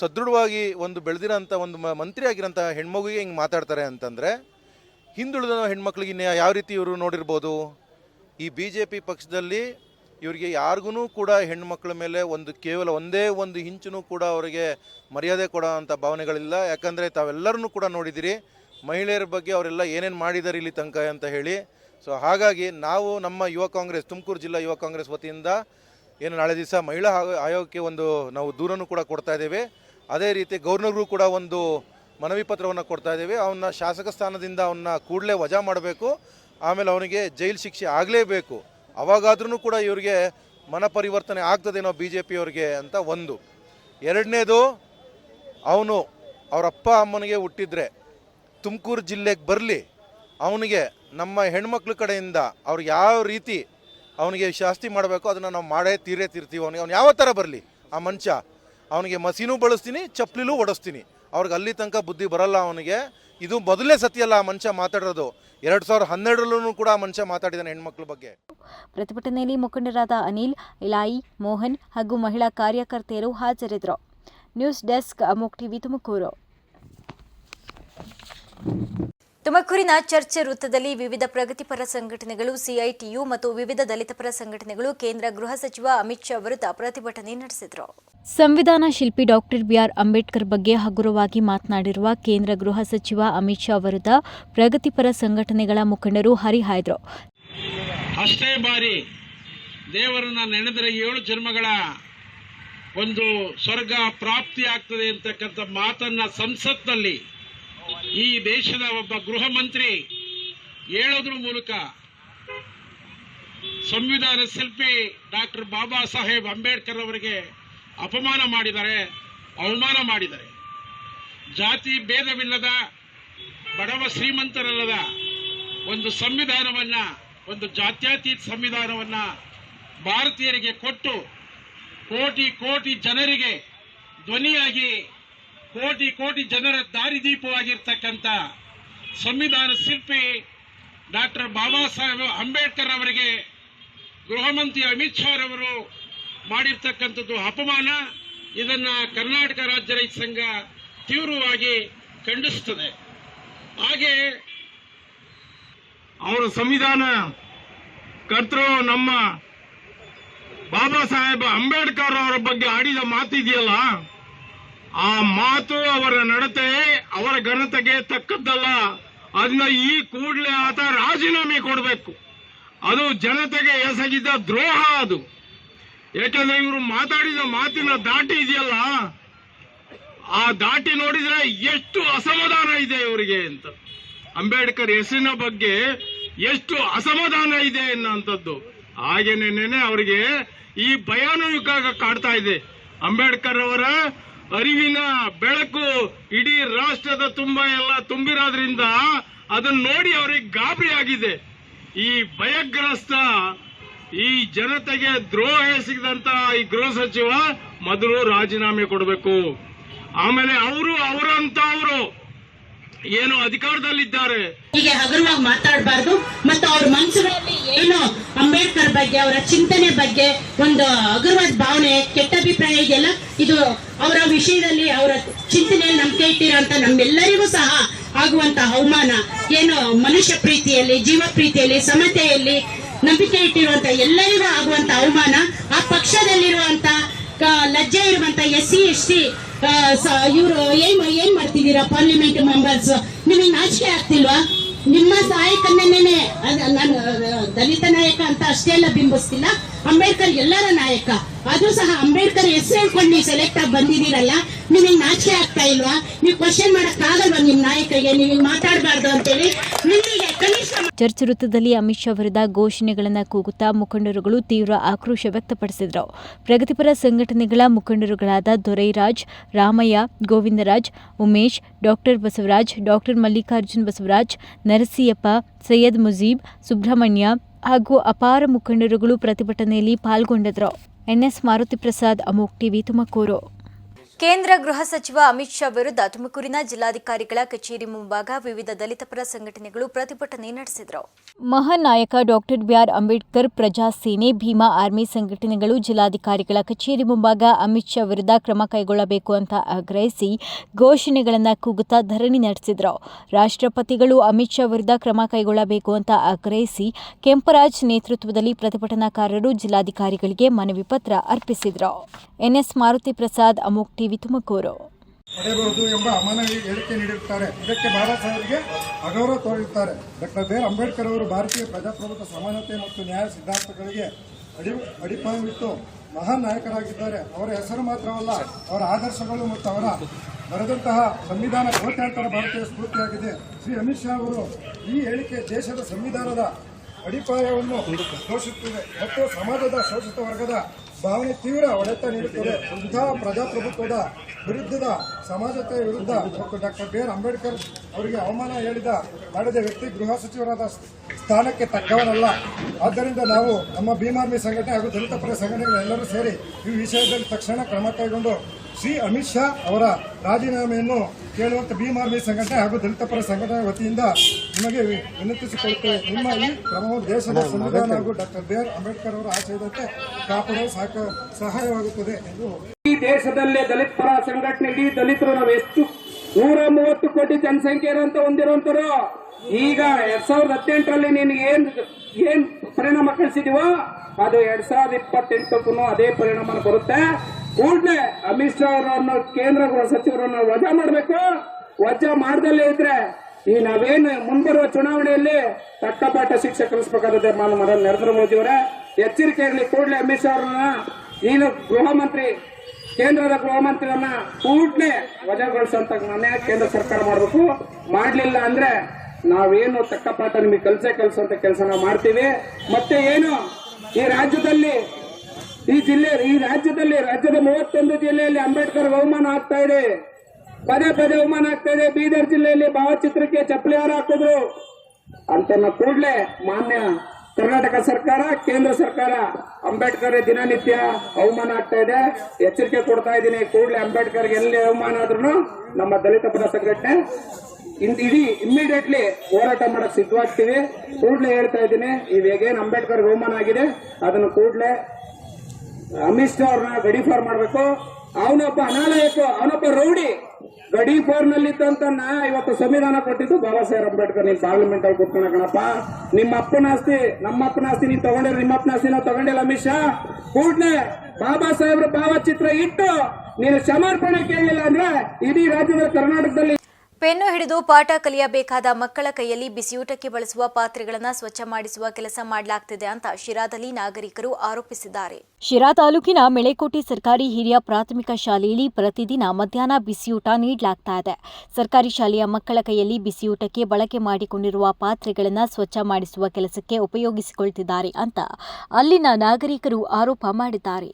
F: ಸದೃಢವಾಗಿ ಒಂದು ಬೆಳೆದಿರೋಂಥ ಒಂದು ಮಂತ್ರಿ ಆಗಿರೋಂಥ ಹೆಣ್ಮಗುಗೆ ಹಿಂಗೆ ಮಾತಾಡ್ತಾರೆ ಅಂತಂದರೆ, ಹಿಂದುಳಿದ ಹೆಣ್ಮಕ್ಳಿಗೆ ಯಾವ ರೀತಿ ಇವರು ನೋಡಿರ್ಬೋದು? ಈ ಬಿ ಜೆ ಪಿ ಪಕ್ಷದಲ್ಲಿ ಇವರಿಗೆ ಯಾರಿಗೂ ಕೂಡ ಹೆಣ್ಮಕ್ಳ ಮೇಲೆ ಒಂದು ಕೇವಲ ಒಂದೇ ಒಂದು ಇಂಚೂ ಕೂಡ ಅವರಿಗೆ ಮರ್ಯಾದೆ ಕೊಡೋ ಅಂಥ ಭಾವನೆಗಳಿಲ್ಲ. ಯಾಕಂದರೆ ತಾವೆಲ್ಲರನ್ನೂ ಕೂಡ ನೋಡಿದಿರಿ. ಮಹಿಳೆಯರ ಬಗ್ಗೆ ಅವರೆಲ್ಲ ಏನೇನು ಮಾಡಿದ್ದಾರೆ ಇಲ್ಲಿ ತನಕ ಅಂತ ಹೇಳಿ. ಸೊ ಹಾಗಾಗಿ ನಾವು ನಮ್ಮ ಯುವ ಕಾಂಗ್ರೆಸ್, ತುಮಕೂರು ಜಿಲ್ಲಾ ಯುವ ಕಾಂಗ್ರೆಸ್ ವತಿಯಿಂದ ಏನು ನಾಳೆ ದಿವಸ ಮಹಿಳಾ ಆಯೋ- ಆಯೋಗಕ್ಕೆ ಒಂದು ನಾವು ದೂರನ್ನು ಕೂಡ ಕೊಡ್ತಾ ಇದ್ದೇವೆ. ಅದೇ ರೀತಿ ಗವರ್ನರ್ಗೂ ಕೂಡ ಒಂದು ಮನವಿ ಪತ್ರವನ್ನು ಕೊಡ್ತಾ ಇದ್ದೇವೆ. ಅವನ್ನ ಶಾಸಕ ಸ್ಥಾನದಿಂದ ಅವನ್ನ ಕೂಡಲೇ ವಜಾ ಮಾಡಬೇಕು. ಆಮೇಲೆ ಅವನಿಗೆ ಜೈಲು ಶಿಕ್ಷೆ ಆಗಲೇಬೇಕು. ಅವಾಗಾದ್ರೂ ಕೂಡ ಇವರಿಗೆ ಮನ ಪರಿವರ್ತನೆ ಆಗ್ತದೇನೋ ಬಿ ಜೆ ಪಿಯವ್ರಿಗೆ ಅಂತ ಒಂದು. ಎರಡನೇದು, ಅವನು ಅವರ ಅಪ್ಪ ಅಮ್ಮನಿಗೆ ಹುಟ್ಟಿದ್ರೆ ತುಮಕೂರು ಜಿಲ್ಲೆಗೆ ಬರಲಿ, ಅವನಿಗೆ ನಮ್ಮ ಹೆಣ್ಮಕ್ಳ ಕಡೆಯಿಂದ ಅವ್ರು ಯಾವ ರೀತಿ ಅವನಿಗೆ ಶಾಸ್ತಿ ಮಾಡಬೇಕು ಅದನ್ನು ನಾವು ಮಾಡೇ ತೀರೇ ತೀರ್ತೀವಿ. ಅವನಿಗೆ ಅವ್ನು ಯಾವ ಥರ ಬರಲಿ? ಆ ಮನುಷ್ಯ ಅವನಿಗೆ ಮಸೀನೂ ಬಳಸ್ತೀನಿ, ಚಪ್ಪಲಿಲೂ ಓಡಿಸ್ತೀನಿ. ಅವ್ರಿಗೆ ಅಲ್ಲಿ ತನಕ ಬುದ್ಧಿ ಬರಲ್ಲ ಅವನಿಗೆ. ಇದು ಮೊದಲೇ ಸತಿಯಲ್ಲ ಆ ಮನುಷ್ಯ ಮಾತಾಡಿರೋದು ಎರಡ್ ಸಾವಿರದ ಹನ್ನೆರಡರಲ್ಲೂ ಕೂಡ ಮನುಷ್ಯ ಮಾತಾಡಿದ್ದಾನೆ ಹೆಣ್ಮಕ್ಳ ಬಗ್ಗೆ.
A: ಪ್ರತಿಭಟನೆಯಲ್ಲಿ ಮುಖಂಡರಾದ ಅನಿಲ್, ಇಲಾಯಿ, ಮೋಹನ್ ಹಾಗೂ ಮಹಿಳಾ ಕಾರ್ಯಕರ್ತೆಯರು ಹಾಜರಿದ್ದರು. News desk Amok TV Tumakuru. ತುಮಕೂರಿನ ಚರ್ಚ್ ವೃತ್ತದಲ್ಲಿ ವಿವಿಧ ಪ್ರಗತಿಪರ ಸಂಘಟನೆಗಳು ಸಿಐಟಿಯು ಮತ್ತು ವಿವಿಧ ದಲಿತಪರ ಸಂಘಟನೆಗಳು ಕೇಂದ್ರ ಗೃಹ ಸಚಿವ ಅಮಿತ್ ಶಾ ವಿರುದ್ಧ ಪ್ರತಿಭಟನೆ ನಡೆಸಿದರು. ಸಂವಿಧಾನ ಶಿಲ್ಪಿ ಡಾಕ್ಟರ್ ಬಿಆರ್ ಅಂಬೇಡ್ಕರ್ ಬಗ್ಗೆ ಹಗುರವಾಗಿ ಮಾತನಾಡಿರುವ ಕೇಂದ್ರ ಗೃಹ ಸಚಿವ ಅಮಿತ್ ಶಾ ವಿರುದ್ಧ ಪ್ರಗತಿಪರ ಸಂಘಟನೆಗಳ ಮುಖಂಡರು ಹರಿಹಾಯ್ದರು.
G: ಅಷ್ಟೇ ಬಾರಿ ದೇವರನ್ನ ನೆನೆದರೆ ಏಳು ಜನ್ಮಗಳ ಒಂದು ಸ್ವರ್ಗ ಪ್ರಾಪ್ತಿ ಆಗ್ತದೆ ಅಂತಕ್ಕಂಥ ಮಾತನ್ನ ಸಂಸತ್ನಲ್ಲಿ ಈ ದೇಶದ ಒಬ್ಬ ಗೃಹ ಮಂತ್ರಿ ಹೇಳೋದ್ರ ಮೂಲಕ ಸಂವಿಧಾನ ಶಿಲ್ಪಿ ಡಾಕ್ಟರ್ ಬಾಬಾ ಸಾಹೇಬ್ ಅಂಬೇಡ್ಕರ್ ಅವರಿಗೆ ಅಪಮಾನ ಮಾಡಿದ್ದಾರೆ ಅವಮಾನ ಮಾಡಿದ್ದಾರೆ ಜಾತಿ ಭೇದವಿಲ್ಲದ, ಬಡವ ಶ್ರೀಮಂತರಲ್ಲದ ಒಂದು ಸಂವಿಧಾನವನ್ನ, ಒಂದು ಜಾತ್ಯತೀತ ಸಂವಿಧಾನವನ್ನ ಭಾರತೀಯರಿಗೆ ಕೊಟ್ಟು ಕೋಟಿ ಕೋಟಿ ಜನರಿಗೆ ಧ್ವನಿಯಾಗಿ ಕೋಟಿ ಕೋಟಿ ಜನರ ದಾರಿದೀಪವಾಗಿರ್ತಕ್ಕಂಥ ಸಂವಿಧಾನ ಶಿಲ್ಪಿ ಡಾಕ್ಟರ್ ಬಾಬಾ ಸಾಹೇಬ್ ಅಂಬೇಡ್ಕರ್ ಅವರಿಗೆ ಗೃಹಮಂತ್ರಿ ಅಮಿತ್ ಶಾ ರವರು ಮಾಡಿರ್ತಕ್ಕಂಥದ್ದು ಅಪಮಾನ. ಇದನ್ನ ಕರ್ನಾಟಕ ರಾಜ್ಯ ರೈತ ಸಂಘ ತೀವ್ರವಾಗಿ ಖಂಡಿಸುತ್ತದೆ. ಹಾಗೆ ಅವರು ಸಂವಿಧಾನ ಕರ್ತೃ ನಮ್ಮ ಬಾಬಾ ಸಾಹೇಬ್ ಅಂಬೇಡ್ಕರ್ ಅವರ ಬಗ್ಗೆ ಆಡಿದ ಮಾತಿದೆಯಲ್ಲ? ಆ ಮಾತು ಅವರ ನಡತೆ, ಅವರ ಘನತೆಗೆ ತಕ್ಕದ್ದಲ್ಲ. ಅದನ್ನ ಈ ಕೂಡಲೇ ಆತ ರಾಜೀನಾಮೆ ಕೊಡಬೇಕು. ಅದು ಜನತೆಗೆ ಎಸಗಿದ್ದ ದ್ರೋಹ ಅದು. ಯಾಕಂದ್ರೆ ಇವರು ಮಾತಾಡಿದ ಮಾತಿನ ದಾಟಿ ಇದೆಯಲ್ಲ, ಆ ದಾಟಿ ನೋಡಿದ್ರೆ ಎಷ್ಟು ಅಸಮಾಧಾನ ಇದೆ ಇವರಿಗೆ ಅಂತ. ಅಂಬೇಡ್ಕರ್ ಹೆಸರಿನ ಬಗ್ಗೆ ಎಷ್ಟು ಅಸಮಾಧಾನ ಇದೆ ಅನ್ನೋಂಥದ್ದು ಹಾಗೇನೇನೆ ಅವರಿಗೆ ಈ ಭಯಾನು ಯುಗ ಕಾಡ್ತಾ ಇದೆ. ಅಂಬೇಡ್ಕರ್ ಅವರ ಅರಿವಿನ ಬೆಳಕು ಇಡೀ ರಾಷ್ಟ್ರದ ತುಂಬ ಎಲ್ಲ ತುಂಬಿರೋದ್ರಿಂದ ಅದನ್ನ ನೋಡಿ ಅವರಿಗೆ ಗಾಬರಿ ಆಗಿದೆ ಈ ಭಯಗ್ರಸ್ತ, ಈ ಜನತೆಗೆ ದ್ರೋಹ ಎಸಗಿದಂತ ಈ ಗೃಹ ಸಚಿವ ಮೊದಲು ರಾಜೀನಾಮೆ ಕೊಡಬೇಕು. ಆಮೇಲೆ ಅವರು ಅವರಂತ ಅವರು. ಏನು ಅಧಿಕಾರದಲ್ಲಿದ್ದಾರೆ.
H: ಹೀಗೆ ಹಗುರವಾಗಿ ಮಾತಾಡಬಾರ್ದು. ಮತ್ತು ಅವ್ರ ಬಗ್ಗೆ, ಅವರ ಚಿಂತನೆ ಬಗ್ಗೆ, ಒಂದು ಹಗುರವಾದ ಭಾವನೆ, ಕೆಟ್ಟ ಅಭಿಪ್ರಾಯ ಇದೆಯಲ್ಲ? ಇದು ಅವರ ವಿಷಯದಲ್ಲಿ ಅವರ ಚಿಂತನೆಯಲ್ಲಿ ನಂಬಿಕೆ ಇಟ್ಟಿರೋಂತ ನಮ್ಮೆಲ್ಲರಿಗೂ ಸಹ ಆಗುವಂತ ಅವಮಾನ. ಏನು ಮನುಷ್ಯ ಪ್ರೀತಿಯಲ್ಲಿ, ಜೀವ ಪ್ರೀತಿಯಲ್ಲಿ, ಸಮತೆಯಲ್ಲಿ ನಂಬಿಕೆ ಇಟ್ಟಿರುವಂತ ಎಲ್ಲರಿಗೂ ಆಗುವಂತ ಅವಮಾನ. ಆ ಪಕ್ಷದಲ್ಲಿರುವಂತ ಲಜ್ಜೆ ಇರುವಂತ ಎಸ್ ಸಿ ಎಸ್ ಸಿ, ಇವರು ಏನ್ ಏನ್ ಮಾಡ್ತಿದ್ದೀರಾ ಪಾರ್ಲಿಮೆಂಟ್ ಮೆಂಬರ್ಸ್ ನಿಮಗೆ ನಾಚಿಕೆ ಆಗ್ತಿಲ್ವಾ? ನಿಮ್ಮ ನಾಯಕನ್ನೇ ನಾನು ದಲಿತ ನಾಯಕ ಅಂತ ಅಷ್ಟೇ ಎಲ್ಲ ಬಿಂಬಿಸ್ತಿಲ್ಲ. ಅಂಬೇಡ್ಕರ್ ಎಲ್ಲರ ನಾಯಕ. ಅದು ಸಹ ಅಂಬೇಡ್ಕರ್ ಹೆಸರು ಹೇಳ್ಕೊಂಡು ನೀವು ಸೆಲೆಕ್ಟ್ ಆಗಿ ಬಂದಿದ್ದೀರಲ್ಲ, ನಿಮಗೆ ನಾಚಿಕೆ ಆಗ್ತಾ ಇಲ್ವಾ? ನೀವು ಕ್ವಶನ್ ಮಾಡಕ್ ಆಗಲ್ವಾ ನಿಮ್ ನಾಯಕರಿಗೆ? ನೀವು ಮಾತಾಡಬಾರ್ದು ಅಂತೇಳಿ ನಿಮಗೆ ಕನಿಷ್ಠ
A: ಚರ್ಚ್ ವೃತ್ತದಲ್ಲಿ ಅಮಿತ್ ಶಾ ವಿರುದ್ಧ ಘೋಷಣೆಗಳನ್ನು ಕೂಗುತ್ತಾ ಮುಖಂಡರುಗಳು ತೀವ್ರ ಆಕ್ರೋಶ ವ್ಯಕ್ತಪಡಿಸಿದರು. ಪ್ರಗತಿಪರ ಸಂಘಟನೆಗಳ ಮುಖಂಡರುಗಳಾದ ದೊರೈರಾಜ್, ರಾಮಯ್ಯ, ಗೋವಿಂದರಾಜ್, ಉಮೇಶ್, ಡಾಕ್ಟರ್ ಬಸವರಾಜ್, ಡಾಕ್ಟರ್ ಮಲ್ಲಿಕಾರ್ಜುನ್ ಬಸವರಾಜ್, ನರಸಿಯಪ್ಪ, ಸೈಯದ್ ಮುಜೀಬ್, ಸುಬ್ರಹ್ಮಣ್ಯ ಹಾಗೂ ಅಪಾರ ಮುಖಂಡರುಗಳು ಪ್ರತಿಭಟನೆಯಲ್ಲಿ ಪಾಲ್ಗೊಂಡಿದ್ದರು ಎನ್ಎಸ್ ಮಾರುತಿ ಪ್ರಸಾದ್ ಅಮೋಕ್ ಟಿವಿ ತುಮಕೂರು. ಕೇಂದ್ರ ಗೃಹ ಸಚಿವ ಅಮಿತ್ ಶಾ ವಿರುದ್ಧ ತುಮಕೂರಿನ ಜಿಲ್ಲಾಧಿಕಾರಿಗಳ ಕಚೇರಿ ಮುಂಭಾಗ ವಿವಿಧ ದಲಿತ ಪರ ಸಂಘಟನೆಗಳು ಪ್ರತಿಭಟನೆ ನಡೆಸಿದರು. ಮಹಾನ್ ನಾಯಕ ಡಾಕ್ಟರ್ ಬಿಆರ್ ಅಂಬೇಡ್ಕರ್, ಪ್ರಜಾ ಸೇನೆ, ಭೀಮಾ ಆರ್ಮಿ ಸಂಘಟನೆಗಳು ಜಿಲ್ಲಾಧಿಕಾರಿಗಳ ಕಚೇರಿ ಮುಂಭಾಗ ಅಮಿತ್ ಶಾ ವಿರುದ್ಧ ಕ್ರಮ ಕೈಗೊಳ್ಳಬೇಕು ಅಂತ ಆಗ್ರಹಿಸಿ ಘೋಷಣೆಗಳನ್ನು ಕೂಗುತ್ತಾ ಧರಣಿ ನಡೆಸಿದರು. ರಾಷ್ಟ್ರಪತಿಗಳು ಅಮಿತ್ ಶಾ ವಿರುದ್ಧ ಕ್ರಮ ಕೈಗೊಳ್ಳಬೇಕು ಅಂತ ಆಗ್ರಹಿಸಿ ಕೆಂಪರಾಜ್ ನೇತೃತ್ವದಲ್ಲಿ ಪ್ರತಿಭಟನಾಕಾರರು ಜಿಲ್ಲಾಧಿಕಾರಿಗಳಿಗೆ ಮನವಿ ಪತ್ರ ಅರ್ಪಿಸಿದರು. N S Maruti Prasad, Amogh TV Tumakuru.
I: ಪಡೆಯಬಹುದು ಎಂಬ ಅಮಾನವಿ ಹೇಳಿಕೆ ನೀಡಿರುತ್ತಾರೆ. ಇದಕ್ಕೆ ಬಾಬಾ ಸಾಹೇಬರಿಗೆ ಅಗೌರವ ತೋರಿರುತ್ತಾರೆ. ಡಾಕ್ಟರ್ ಬಿ ಆರ್ ಅಂಬೇಡ್ಕರ್ ಅವರು ಭಾರತೀಯ ಪ್ರಜಾಪ್ರಭುತ್ವ ಸಮಾನತೆ ಮತ್ತು ನ್ಯಾಯ ಸಿದ್ಧಾಂತಗಳಿಗೆ ಅಡಿ ಅಡಿಪಾಯವಿಟ್ಟು ಮಹಾನ್ ನಾಯಕರಾಗಿದ್ದಾರೆ. ಅವರ ಹೆಸರು ಮಾತ್ರವಲ್ಲ, ಅವರ ಆದರ್ಶಗಳು ಮತ್ತು ಅವರ ಬರೆದಂತಹ ಸಂವಿಧಾನ ಕೋಟ್ಯಾಂತರ ಭಾರತೀಯ ಸ್ಫೂರ್ತಿಯಾಗಿದೆ. ಶ್ರೀ ಅಮಿತ್ ಶಾ ಅವರು ಈ ಹೇಳಿಕೆ ದೇಶದ ಸಂವಿಧಾನದ ಅಡಿಪಾಯವನ್ನು ಘೋಷಿಸುತ್ತಿದೆ. ಮತ್ತು ಸಮಾಜದ ಶೋಷಿತ ವರ್ಗದ ಭಾವನೆ ತೀವ್ರ ಹೊಡೆತ ನೀಡುತ್ತದೆ. ಇಂತಹ ಪ್ರಜಾಪ್ರಭುತ್ವದ ವಿರುದ್ಧದ ಸಮಾಜತೆಯ ವಿರುದ್ಧ ಮತ್ತು ಡಾಕ್ಟರ್ ಬಿ ಆರ್ ಅಂಬೇಡ್ಕರ್ ಅವರಿಗೆ ಅವಮಾನ ಹೇಳಿದ ಮಾಡಿದ ವ್ಯಕ್ತಿ ಗೃಹ ಸಚಿವರಾದ ಸ್ಥಾನಕ್ಕೆ ತಕ್ಕವನಲ್ಲ. ಆದ್ದರಿಂದ ನಾವು ನಮ್ಮ ಭೀಮಾರ್ಮಿ ಸಂಘಟನೆ ಹಾಗೂ ದಲಿತ ಪರ ಸಂಘಟನೆಗಳೆಲ್ಲರೂ ಸೇರಿ ಈ ವಿಷಯದಲ್ಲಿ ತಕ್ಷಣ ಕ್ರಮ ಕೈಗೊಂಡು ಶ್ರೀ ಅಮಿತ್ ಶಾ ಅವರ ರಾಜೀನಾಮೆಯನ್ನು ಕೇಳುವಂತ ಭೀಮ್ ಆರ್ಮಿ ಸಂಘಟನೆ ಹಾಗೂ ದಲಿತ ಪರ ಸಂಘಟನೆ ವತಿಯಿಂದ ನಿಮಗೆ ವಿನಂತಿಸಿಕೊಳ್ಳುತ್ತೇವೆ ನಿಮ್ಮ ಈ ಕ್ರಮವು ದೇಶದ ಸಂವಿಧಾನ ಹಾಗೂ ಡಾಕ್ಟರ್ ಬಿ ಆರ್ ಅಂಬೇಡ್ಕರ್ ಅವರ ಆಶಯದಂತೆ ಕಾಪಾಡಲು ಸಾಕ ಸಹಾಯವಾಗುತ್ತದೆ ಎಂದು
J: ಈ ದೇಶದಲ್ಲೇ ದಲಿತ ಪರ ಸಂಘಟನೆ ಇಡೀ ದಲಿತರು ನಾವು ಎಷ್ಟು ನೂರ ಮೂವತ್ತು ಕೋಟಿ ಜನಸಂಖ್ಯೆ ಇರುವಂತ ಹೊಂದಿರುವಂತರು ಈಗ ಎರಡ್ ಸಾವಿರದ ಹದಿನೆಂಟರಲ್ಲಿ ನೀನು ಏನ್ ಏನ್ ಪರಿಣಾಮ ಕಳಿಸಿದೀವೋ ಅದು ಎರಡ್ ಸಾವಿರದ ಇಪ್ಪತ್ತೆಂಟಕ್ಕೂ ಅದೇ ಪರಿಣಾಮ ಬರುತ್ತೆ. ಕೂಡಲೇ ಅಮಿತ್ ಶಾ ಅವರನ್ನು ಕೇಂದ್ರ ಗೃಹ ಸಚಿವರನ್ನು ವಜಾ ಮಾಡಬೇಕು? ವಜಾ ಮಾಡದಲ್ಲೇ ಇದ್ರೆ ಈ ನಾವೇನು ಮುಂಬರುವ ಚುನಾವಣೆಯಲ್ಲಿ ತಕ್ಕಪಾಠ ಶಿಕ್ಷೆ ಕಲಿಸಬೇಕಾದ ತೀರ್ಮಾನ ಮಾಡಲು ನರೇಂದ್ರ ಮೋದಿ ಅವರೇ. ಎಚ್ಚರಿಕೆ ಇರಲಿ ಕೂಡಲೇ ಅಮಿತ್ ಶಾ ಅವರನ್ನ ಏನು ಗೃಹ ಮಂತ್ರಿ, ಕೇಂದ್ರದ ಗೃಹ ಮಂತ್ರಿಯನ್ನ ಕೂಡಲೇ ವಜಾಗೊಳಿಸುವಂತ ಮನೆ ಕೇಂದ್ರ ಸರ್ಕಾರ ಮಾಡಬೇಕು. ಮಾಡಲಿಲ್ಲ ಅಂದ್ರೆ ನಾವೇನು ತಕ್ಕಪಾಠ ನಿಮಗೆ ನಿಮಗೆ ಕೆಲಸ ಅಂತ ಕೆಲಸ ನಾವು ಮಾಡ್ತೀವಿ. ಮತ್ತೆ ಏನು? ಈ ರಾಜ್ಯದಲ್ಲಿ ಈ ಜಿಲ್ಲೆ, ಈ ರಾಜ್ಯದಲ್ಲಿ, ರಾಜ್ಯದ ಮೂವತ್ತೊಂದು ಜಿಲ್ಲೆಯಲ್ಲಿ ಅಂಬೇಡ್ಕರ್ ಬಹುಮಾನ ಆಗ್ತಾ ಇದೆ. ಪದೇ ಪದೇ ಅವಮಾನ ಆಗ್ತಾ ಇದೆ. ಬೀದರ್ ಜಿಲ್ಲೆಯಲ್ಲಿ ಭಾವಚಿತ್ರಕ್ಕೆ ಚಪ್ಪಲಿ ಹಾರ ಹಾಕಿದ್ರು. ಅಂತನ್ನ ಕೂಡಲೇ ಮಾನ್ಯ ಕರ್ನಾಟಕ ಸರ್ಕಾರ, ಕೇಂದ್ರ ಸರ್ಕಾರ ಅಂಬೇಡ್ಕರ್ ದಿನನಿತ್ಯ ಅವಮಾನ ಆಗ್ತಾ ಇದೆ. ಎಚ್ಚರಿಕೆ ಕೊಡ್ತಾ ಇದ್ದೀನಿ. ಕೂಡಲೇ ಅಂಬೇಡ್ಕರ್ಗೆ ಎಲ್ಲಿ ಅವಮಾನ ಆದ್ರೂ ನಮ್ಮ ದಲಿತ ಪರ ಸಂಘಟನೆ ಇಡೀ ಇಮ್ಮಿಡಿಯೇಟ್ಲಿ ಹೋರಾಟ ಮಾಡಕ್ ಸಿದ್ಧವಾಗ್ತೀವಿ. ಕೂಡಲೇ ಹೇಳ್ತಾ ಇದ್ದೀನಿ ಇವೇಗೇನು ಅಂಬೇಡ್ಕರ್ ಅವಮಾನ ಆಗಿದೆ. ಅದನ್ನು ಕೂಡಲೇ ಅಮಿತ್ ಶಾ ಅವ್ರನ್ನ ಗಡಿ ಮಾಡಬೇಕು. ಅವನೊಬ್ಬ ಅನಾಲಯಕ ಅವನೊಬ್ಬ ರೌಡಿ. ಗಡಿ ಫೋರ್ ನಲ್ಲಿದ್ದಂತನ್ನ ಇವತ್ತು ಸಂವಿಧಾನ ಕೊಟ್ಟಿದ್ದು ಬಾಬಾ ಸಾಹೇಬ್ ಅಂಬೇಡ್ಕರ್. ನೀನ್ ಪಾರ್ಲಿಮೆಂಟ್ ಅಲ್ಲಿ ಕೂತ್ಕೊಂಡ ಕಣಪ್ಪ. ನಿಮ್ಮ ಅಪ್ಪನ ಆಸ್ತಿ ನಮ್ಮ ಅಪ್ಪನ ಆಸ್ತಿ ನೀನ್ ತಗೊಂಡಿರ ನಿಮ್ಮ ಅಪ್ಪನ ಆಸ್ತಿ ನಾವು ತಗೊಂಡಿಲ್ಲ ಅಮಿತ್ ಶಾ. ಕೂಡ್ನೆ ಬಾಬಾ ಸಾಹೇಬ್ರ ಭಾವಚಿತ್ರ ಇಟ್ಟು ನೀನು ಸಮರ್ಪಣೆ ಕೇಳಲಿಲ್ಲ ಅಂದ್ರೆ ಇಡೀ ರಾಜ್ಯದ ಕರ್ನಾಟಕದಲ್ಲಿ
A: ಪೆನ್ನು ಹಿಡಿದು ಪಾಠ ಕಲಿಯಬೇಕಾದ ಮಕ್ಕಳ ಕೈಯಲ್ಲಿ ಬಿಸಿಯೂಟಕ್ಕೆ ಬಳಸುವ ಪಾತ್ರೆಗಳನ್ನು ಸ್ವಚ್ಛ ಮಾಡಿಸುವ ಕೆಲಸ ಮಾಡಲಾಗ್ತಿದೆ ಅಂತ ಶಿರಾದಲ್ಲಿ ನಾಗರಿಕರು ಆರೋಪಿಸಿದ್ದಾರೆ. ಶಿರಾ ತಾಲೂಕಿನ ಮೆಳೆಕೋಟೆ ಸರ್ಕಾರಿ ಹಿರಿಯ ಪ್ರಾಥಮಿಕ ಶಾಲೆಯಲ್ಲಿ ಪ್ರತಿದಿನ ಮಧ್ಯಾಹ್ನ ಬಿಸಿಯೂಟ ನೀಡಲಾಗ್ತಾ ಇದೆ. ಸರ್ಕಾರಿ ಶಾಲೆಯ ಮಕ್ಕಳ ಕೈಯಲ್ಲಿ ಬಿಸಿಯೂಟಕ್ಕೆ ಬಳಕೆ ಮಾಡಿಕೊಂಡಿರುವ ಪಾತ್ರೆಗಳನ್ನು ಸ್ವಚ್ಛ ಮಾಡಿಸುವ ಕೆಲಸಕ್ಕೆ ಉಪಯೋಗಿಸಿಕೊಳ್ತಿದ್ದಾರೆ ಅಂತ ಅಲ್ಲಿನ ನಾಗರಿಕರು ಆರೋಪ ಮಾಡಿದ್ದಾರೆ.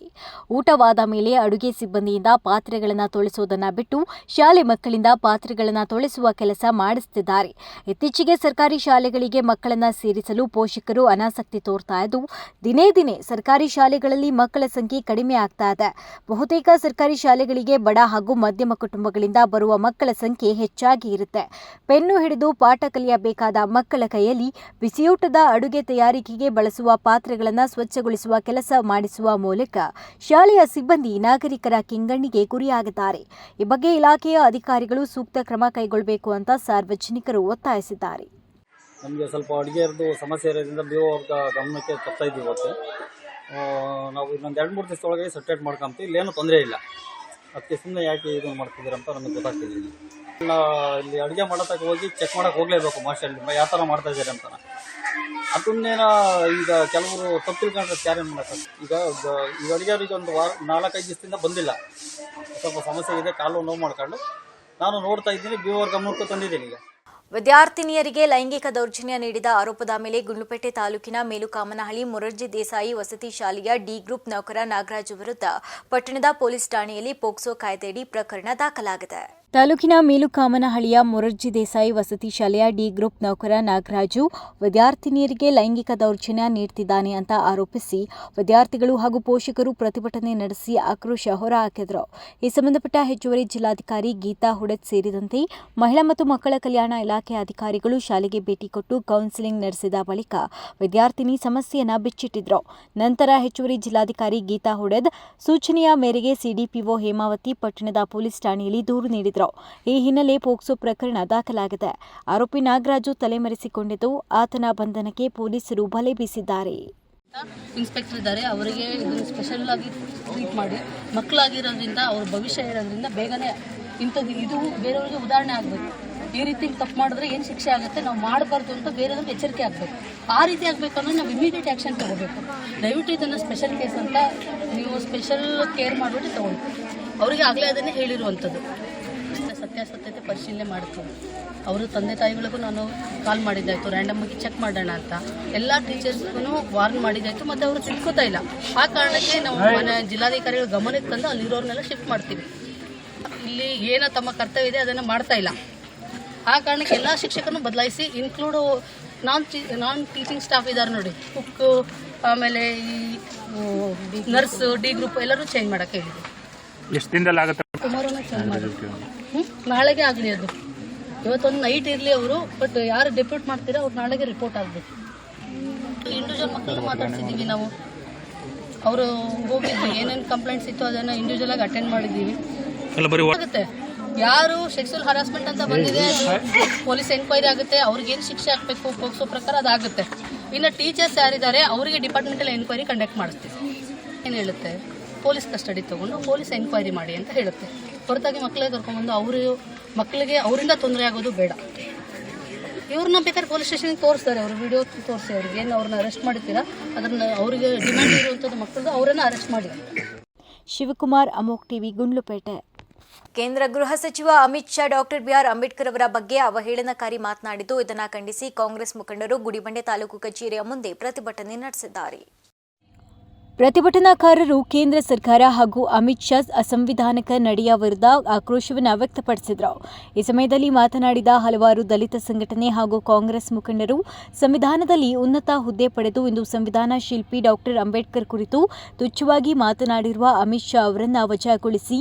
A: ಊಟವಾದ ಮೇಲೆ ಅಡುಗೆ ಸಿಬ್ಬಂದಿಯಿಂದ ಪಾತ್ರೆಗಳನ್ನು ತೊಳೆಸೋದನ್ನ ಬಿಟ್ಟು ಶಾಲೆ ಮಕ್ಕಳಿಂದ ಪಾತ್ರೆಗಳನ್ನು ತೊಳೆಸುವ ಕೆಲಸ ಮಾಡಿಸುತ್ತಿದ್ದಾರೆ ಇತ್ತೀಚೆಗೆ ಸರ್ಕಾರಿ ಶಾಲೆಗಳಿಗೆ ಮಕ್ಕಳನ್ನ ಸೇರಿಸಲು ಪೋಷಕರು ಅನಾಸಕ್ತಿ ತೋರ್ತಾ ಇದ್ದು, ದಿನೇ ದಿನೇ ಸರ್ಕಾರಿ ಶಾಲೆಗಳಲ್ಲಿ ಮಕ್ಕಳ ಸಂಖ್ಯೆ ಕಡಿಮೆ ಆಗ್ತಾ ಇದೆ. ಬಹುತೇಕ ಸರ್ಕಾರಿ ಶಾಲೆಗಳಿಗೆ ಬಡ ಹಾಗೂ ಮಧ್ಯಮ ಕುಟುಂಬಗಳಿಂದ ಬರುವ ಮಕ್ಕಳ ಸಂಖ್ಯೆ ಹೆಚ್ಚಾಗಿ ಇರುತ್ತೆ. ಪೆನ್ನು ಹಿಡಿದು ಪಾಠ ಕಲಿಯಬೇಕಾದ ಮಕ್ಕಳ ಕೈಯಲ್ಲಿ ಬಿಸಿಯೂಟದ ಅಡುಗೆ ತಯಾರಿಕೆಗೆ ಬಳಸುವ ಪಾತ್ರೆಗಳನ್ನು ಸ್ವಚ್ಛಗೊಳಿಸುವ ಕೆಲಸ ಮಾಡಿಸುವ ಮೂಲಕ ಶಾಲೆಯ ಸಿಬ್ಬಂದಿ ನಾಗರಿಕರ ಕಿಂಗಣ್ಣಿಗೆ ಗುರಿಯಾಗಿದ್ದಾರೆ. ಈ ಬಗ್ಗೆ ಇಲಾಖೆಯ ಅಧಿಕಾರಿಗಳು ಸೂಕ್ತ ಕ್ರಮ ಕೈಗೊಳ್ಳಬೇಕು ಅಂತ ಸಾರ್ವಜನಿಕರು ಒತ್ತಾಯಿಸಿದ್ದಾರೆ.
K: ನಮಗೆ ಸ್ವಲ್ಪ ಅಡುಗೆಯದ್ದು ಸಮಸ್ಯೆ ಇರೋದ್ರಿಂದ ಬಿ ಅವ್ರ ಗಮನಕ್ಕೆ ತರ್ತಾ ಇದ್ದೀವಿ ಇವತ್ತು. ನಾವು ಇನ್ನೊಂದು ಎರಡು ಮೂರು ದಿವಸದೊಳಗೆ ಸೆಟ್ರೇಟ್ ಮಾಡ್ಕೊಂತೀವಿ, ಇಲ್ಲೇನು ತೊಂದರೆ ಇಲ್ಲ. ಅದಕ್ಕೆ ಸುಮ್ಮನೆ ಯಾಕೆ ಇದನ್ನು ಮಾಡ್ತಿದ್ದೀರ ಅಂತ ನಮಗೆ ಗೊತ್ತಾಗ್ತಿದ್ದೀನಿ ಇಲ್ಲ. ಅಡುಗೆ ಮಾಡೋದಕ್ಕೆ ಹೋಗಿ ಚೆಕ್ ಮಾಡೋಕೆ ಹೋಗಲೇಬೇಕು ಮಾಸ್ಟರ್ ಯಾವ ಥರ ಮಾಡ್ತಾ ಇದ್ದೀರಿ ಅಂತ ಅದನ್ನೇನ ಈಗ ಕೆಲವರು ತಪ್ಪು ತಿಳ್ಕೊಂಡ್ರೆ ಯಾರೇನು ಮಾಡೋಕ್ಕಾಗ ಈಗ ಈಗ ಈಗ ಅಡುಗೆಯವ್ರಿಗೆ ಒಂದು ವಾರ ನಾಲ್ಕೈದು ದಿವಸದಿಂದ ಬಂದಿಲ್ಲ. ಸ್ವಲ್ಪ ಸಮಸ್ಯೆ ಇದೆ, ಕಾಲು ನೋವು ಮಾಡ್ಕೊಂಡು ನಾನು ನೋಡ್ತಾ ಇದ್ದೀನಿ ಬಿ ಅವ್ರ ಗಮನಕ್ಕೂ ತಂದಿದ್ದೀನಿ ಈಗ.
A: ವಿದ್ಯಾರ್ಥಿನಿಯರಿಗೆ ಲೈಂಗಿಕ ದೌರ್ಜನ್ಯ ನೀಡಿದ ಆರೋಪದ ಮೇಲೆ ಗುಂಡ್ಲುಪೇಟೆ ತಾಲೂಕಿನ ಮೇಲುಕಾಮನಹಳ್ಳಿ ಮೊರರ್ಜಿ ದೇಸಾಯಿ ವಸತಿ ಶಾಲೆಯ ಡಿ ಗ್ರೂಪ್ ನೌಕರ ನಾಗರಾಜ್ ವಿರುದ್ಧ ಪಟ್ಟಣದ ಪೊಲೀಸ್ ಠಾಣೆಯಲ್ಲಿ ಪೋಕ್ಸೋ ಕಾಯ್ದೆಯಡಿ ಪ್ರಕರಣ ದಾಖಲಾಗಿದೆ. ತಾಲೂಕಿನ ಮೇಲುಕಾಮನಹಳ್ಳಿಯ ಮೊರರ್ಜಿ ದೇಸಾಯಿ ವಸತಿ ಶಾಲೆಯ ಡಿ ಗ್ರೂಪ್ ನೌಕರ ನಾಗರಾಜು, ವಿದ್ಯಾರ್ಥಿನಿಯರಿಗೆ ಲೈಂಗಿಕ ದೌರ್ಜನ್ಯ ನೀಡ್ತಿದ್ದಾನೆ ಅಂತ ಆರೋಪಿಸಿ ವಿದ್ಯಾರ್ಥಿಗಳು ಹಾಗೂ ಪೋಷಕರು ಪ್ರತಿಭಟನೆ ನಡೆಸಿ ಆಕ್ರೋಶ ಹೊರಹಾಕಿದರು. ಈ ಸಂಬಂಧಪಟ್ಟ ಹೆಚ್ಚುವರಿ ಜಿಲ್ಲಾಧಿಕಾರಿ ಗೀತಾ ಹುಡತ್ ಸೇರಿದಂತೆ ಮಹಿಳಾ ಮತ್ತು ಮಕ್ಕಳ ಕಲ್ಯಾಣ ಇಲಾಖೆ ಅಧಿಕಾರಿಗಳು ಶಾಲೆಗೆ ಭೇಟಿ ಕೊಟ್ಟು ಕೌನ್ಸಿಲಿಂಗ್ ನಡೆಸಿದ ಬಳಿಕ ವಿದ್ಯಾರ್ಥಿನಿ ಸಮಸ್ಯೆಯನ್ನು ಬಿಚ್ಚಿಟ್ಟಿದ್ರು. ನಂತರ ಹೆಚ್ಚುವರಿ ಜಿಲ್ಲಾಧಿಕಾರಿ ಗೀತಾ ಹುಡದ್ ಸೂಚನೆಯ ಮೇರೆಗೆ ಸಿಡಿಪಿಒ ಹೇಮಾವತಿ, ಪಟ್ಟಣದ ಪೊಲೀಸ್ ಠಾಣೆಯಲ್ಲಿ ದೂರು ನೀಡಿದ್ರು. ಈ ಹಿನ್ನೆಲೆ ಪೋಕ್ಸೋ ಪ್ರಕರಣ ದಾಖಲಾಗಿದೆ. ಆರೋಪಿ ನಾಗರಾಜು ತಲೆಮರೆಸಿಕೊಂಡಿದ್ದು ಆತನ ಬಂಧನಕ್ಕೆ ಪೊಲೀಸರು ಬಲೆ ಬೀಸಿದ್ದಾರೆ.
L: ಇನ್ಸ್ಪೆಕ್ಟರ್ ಇದ್ದಾರೆ. ಅವರಿಗೆ ಸ್ಪೆಷಲ್ ಆಗಿ ಟ್ರೀಟ್ ಮಾಡಿ. ಮಕ್ಕಳಾಗಿರೋದ್ರಿಂದ, ಅವ್ರ ಭವಿಷ್ಯ ಇರೋದ್ರಿಂದ ಬೇಗನೆ ಇಂಥದ್ದು ಇದು ಬೇರೆಯವ್ರಿಗೆ ಉದಾಹರಣೆ ಆಗಬೇಕು. ಈ ರೀತಿ ತಪ್ಪು ಮಾಡಿದ್ರೆ ಏನು ಶಿಕ್ಷೆ ಆಗುತ್ತೆ? ನಾವು ಮಾಡಬಾರ್ದು ಅಂತ ಬೇರೆಯವ್ರಿಗೆ ಎಚ್ಚರಿಕೆ ಆಗಬೇಕು. ಆ ರೀತಿ ಆಗಬೇಕು ಅಂದ್ರೆ ನಾವು ಇಮಿಡಿಯೇಟ್ ಆ್ಯಕ್ಷನ್ ತಗೋಬೇಕು. ದಯವಿಟ್ಟು ಇದನ್ನು ಸ್ಪೆಷಲ್ ಕೇಸ್ ಅಂತ ನೀವು ಸ್ಪೆಷಲ್ ಕೇರ್ ಮಾಡಿಬಿಟ್ಟು ತಗೊಳ್ಳಿ. ಅವರಿಗೆ ಆಗಲೇ ಅದನ್ನೇ ಹೇಳಿರುವಂಥದ್ದು. ಸತ್ಯಾಸತ್ಯತೆ ಪರಿಶೀಲನೆ ಮಾಡ್ತೀವಿ ಅವರು ತಂದೆ ತಾಯಿಗಳಿಗೂ ನಾನು ಕಾಲ್ ಮಾಡಿದ್ದಾಯ್ತು ರ್ಯಾಂಡಮ್ ಆಗಿ ಚೆಕ್ ಮಾಡೋಣ ಅಂತ. ಎಲ್ಲ ಟೀಚರ್ಸ್ಗೂ ವಾರ್ನ್ ಮಾಡಿದ್ದಾಯ್ತು ಮತ್ತೆ ಅವರು ತಿಳ್ಕೊತಾ ಇಲ್ಲ. ಆ ಕಾರಣಕ್ಕೆ ನಾವು ಜಿಲ್ಲಾಧಿಕಾರಿಗಳ ಗಮನಕ್ಕೆ ತಂದು ಅಲ್ಲಿರೋರ್ನೆಲ್ಲ ಶಿಫ್ಟ್ ಮಾಡ್ತೀವಿ. ಇಲ್ಲಿ ಏನೋ ತಮ್ಮ ಕರ್ತವ್ಯ ಇದೆ ಅದನ್ನು ಮಾಡ್ತಾ ಇಲ್ಲ. ಆ ಕಾರಣಕ್ಕೆ ಎಲ್ಲ ಶಿಕ್ಷಕರನ್ನು ಬದಲಾಯಿಸಿ include non tea non teaching staff ಇದ್ದಾರೆ ನೋಡಿ. ಕುಕ್ಕು ಆಮೇಲೆ ಈ ನರ್ಸು ಡಿ ಗ್ರೂಪ್ ಎಲ್ಲರೂ ಚೇಂಜ್ ಮಾಡೋಕ್ಕೆ ಹೇಳಿದ್ವಿ
G: ಎಷ್ಟು ದಿನದಲ್ಲಿ ಆಗುತ್ತೆ
L: ಕುಮಾರನ ಚೇಂಜ್ ಮಾಡಿ. ಹ್ಞೂ ನಾಳೆಗೆ ಆಗಲಿ ಅದು. ಇವತ್ತೊಂದು ನೈಟ್ ಇರಲಿ ಅವರು ಬಟ್ ಯಾರು ಡೆಪ್ಯೂಟ್ ಮಾಡ್ತೀರಾ ಅವ್ರು ನಾಳೆಗೆ ರಿಪೋರ್ಟ್ ಆಗಬೇಕು. ಇಂಡಿವಿಜುವಲ್ ಮಕ್ಕಳು ಮಾತಾಡ್ತಿದ್ದೀವಿ ನಾವು. ಅವರು ಹೋಗಿದ್ದು ಏನೇನು ಕಂಪ್ಲೇಂಟ್ಸ್ ಇತ್ತು ಅದನ್ನು ಇಂಡಿವಿಜುವಲ್ ಆಗಿ ಅಟೆಂಡ್ ಮಾಡಿದ್ದೀವಿ. ಆಗುತ್ತೆ. ಯಾರು ಸೆಕ್ಸುವಲ್ ಹರಾಸ್ಮೆಂಟ್ ಅಂತ ಬಂದಿದೆ ಪೊಲೀಸ್ ಎನ್ಕ್ವೈರಿ ಆಗುತ್ತೆ ಅವ್ರಿಗೆ ಏನು ಶಿಕ್ಷೆ ಆಗಬೇಕು ಪೋಕ್ಸೋ ಪ್ರಕಾರ ಅದಾಗುತ್ತೆ. ಇನ್ನು ಟೀಚರ್ಸ್ ಯಾರಿದ್ದಾರೆ ಅವರಿಗೆ ಡಿಪಾರ್ಟ್ಮೆಂಟಲ್ಲಿ ಎನ್ಕ್ವೈರಿ ಕಂಡಕ್ಟ್ ಮಾಡಿಸ್ತೀವಿ. ಏನು ಹೇಳುತ್ತೆ? ಪೊಲೀಸ್ ಕಸ್ಟಡಿ ತೊಗೊಂಡು ಪೊಲೀಸ್ ಎನ್ಕ್ವೈರಿ ಮಾಡಿ ಅಂತ ಹೇಳುತ್ತೆ. ಹೊರತಾಗಿ ಮಕ್ಕಳಿಗೆ ಕರ್ಕೊಂಡ್ಬಂದು ಅವರು ಮಕ್ಕಳಿಗೆ ಅವರಿಂದ ತೊಂದರೆ ಆಗೋದು ಬೇಡ. ಇವ್ರನ್ನ ಬೇಕಾದ್ರೆ ಪೊಲೀಸ್ ಸ್ಟೇಷನ್ಗೆ ತೋರಿಸ್ತಾರೆ ಅವರು ವಿಡಿಯೋ ತೋರಿಸಿ ಅವ್ರಿಗೆ ಏನು ಅವ್ರನ್ನ ಅರೆಸ್ಟ್ ಮಾಡ್ತೀರಾ ಅದನ್ನು ಅವರಿಗೆ ಡಿಮ್ಯಾಂಡ್ ಇರುವಂಥದ್ದು ಮಕ್ಕಳದ್ದು ಅವರನ್ನು ಅರೆಸ್ಟ್ ಮಾಡಿ.
A: ಶಿವಕುಮಾರ್ ಅಮೋಕ್ ಟಿವಿ ಗುಂಡ್ಲುಪೇಟೆ. ಕೇಂದ್ರ ಗೃಹ ಸಚಿವ Amit Shah doctor B R Ambedkar ಅವರ ಬಗ್ಗೆ ಅವಹೇಳನಕಾರಿ ಮಾತನಾಡಿದ್ದು ಇದನ್ನು ಖಂಡಿಸಿ ಕಾಂಗ್ರೆಸ್ ಮುಖಂಡರು ಗುಡಿಬಂಡೆ ತಾಲೂಕು ಕಚೇರಿಯ ಮುಂದೆ ಪ್ರತಿಭಟನೆ ನಡೆಸಿದ್ದಾರೆ. ಪ್ರತಿಭಟನಾಕಾರರು ಕೇಂದ್ರ ಸರ್ಕಾರ ಹಾಗೂ ಅಮಿತ್ ಶಾ ಅಸಂವಿಧಾನಿಕ ನಡೆಯ ವಿರುದ್ಧ ಆಕ್ರೋಶವನ್ನು ವ್ಯಕ್ತಪಡಿಸಿದರು. ಈ ಸಮಯದಲ್ಲಿ ಮಾತನಾಡಿದ ಹಲವಾರು ದಲಿತ ಸಂಘಟನೆ ಹಾಗೂ ಕಾಂಗ್ರೆಸ್ ಮುಖಂಡರು, ಸಂವಿಧಾನದಲ್ಲಿ ಉನ್ನತ ಹುದ್ದೆ ಪಡೆದು ಇಂದು ಸಂವಿಧಾನ ಶಿಲ್ಪಿ ಡಾಕ್ಟರ್ ಅಂಬೇಡ್ಕರ್ ಕುರಿತು ತುಚ್ಛವಾಗಿ ಮಾತನಾಡಿರುವ ಅಮಿತ್ ಶಾ ಅವರನ್ನು ವಜಾಗೊಳಿಸಿ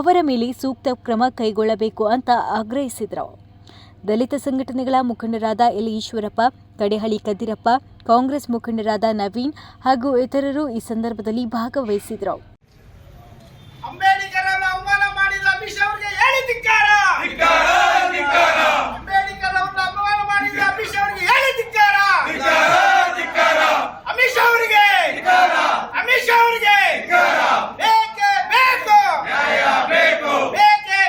A: ಅವರ ಮೇಲೆ ಸೂಕ್ತ ಕ್ರಮ ಕೈಗೊಳ್ಳಬೇಕು ಅಂತ ಆಗ್ರಹಿಸಿದರು. ದಲಿತ ಸಂಘಟನೆಗಳ ಮುಖಂಡರಾದ ಎಲ್ ಈಶ್ವರಪ್ಪ ಕಡೆಹಳ್ಳಿ ಕದಿರಪ್ಪ ಕಾಂಗ್ರೆಸ್ ಮುಖಂಡರಾದ ನವೀನ್ ಹಾಗೂ ಇತರರು ಈ ಸಂದರ್ಭದಲ್ಲಿ ಭಾಗವಹಿಸಿದರು
E: ಅಂಬೇಡ್ಕರ್ ಅವಮಾನ ಮಾಡಿದ ಅಮಿತ್ ಅವರಿಗೆ ಹೇಳಿ ಧಿಕ್ಕಾರ ಅಂಬೇಡ್ಕರ್ ಅವ್ರನ್ನ ಅವಮಾನ ಮಾಡಿದ ಅಮಿತ್ ಅವರಿಗೆ ಹೇಳಿ ಧಿಕ್ಕಾರ ಅಮಿತ್ ಶಾ ಅವರಿಗೆ ಅಮಿತ್ ಶಾ ಅವರಿಗೆ ಬೇಕೇ ಬೇಕು ಬೇಕೇ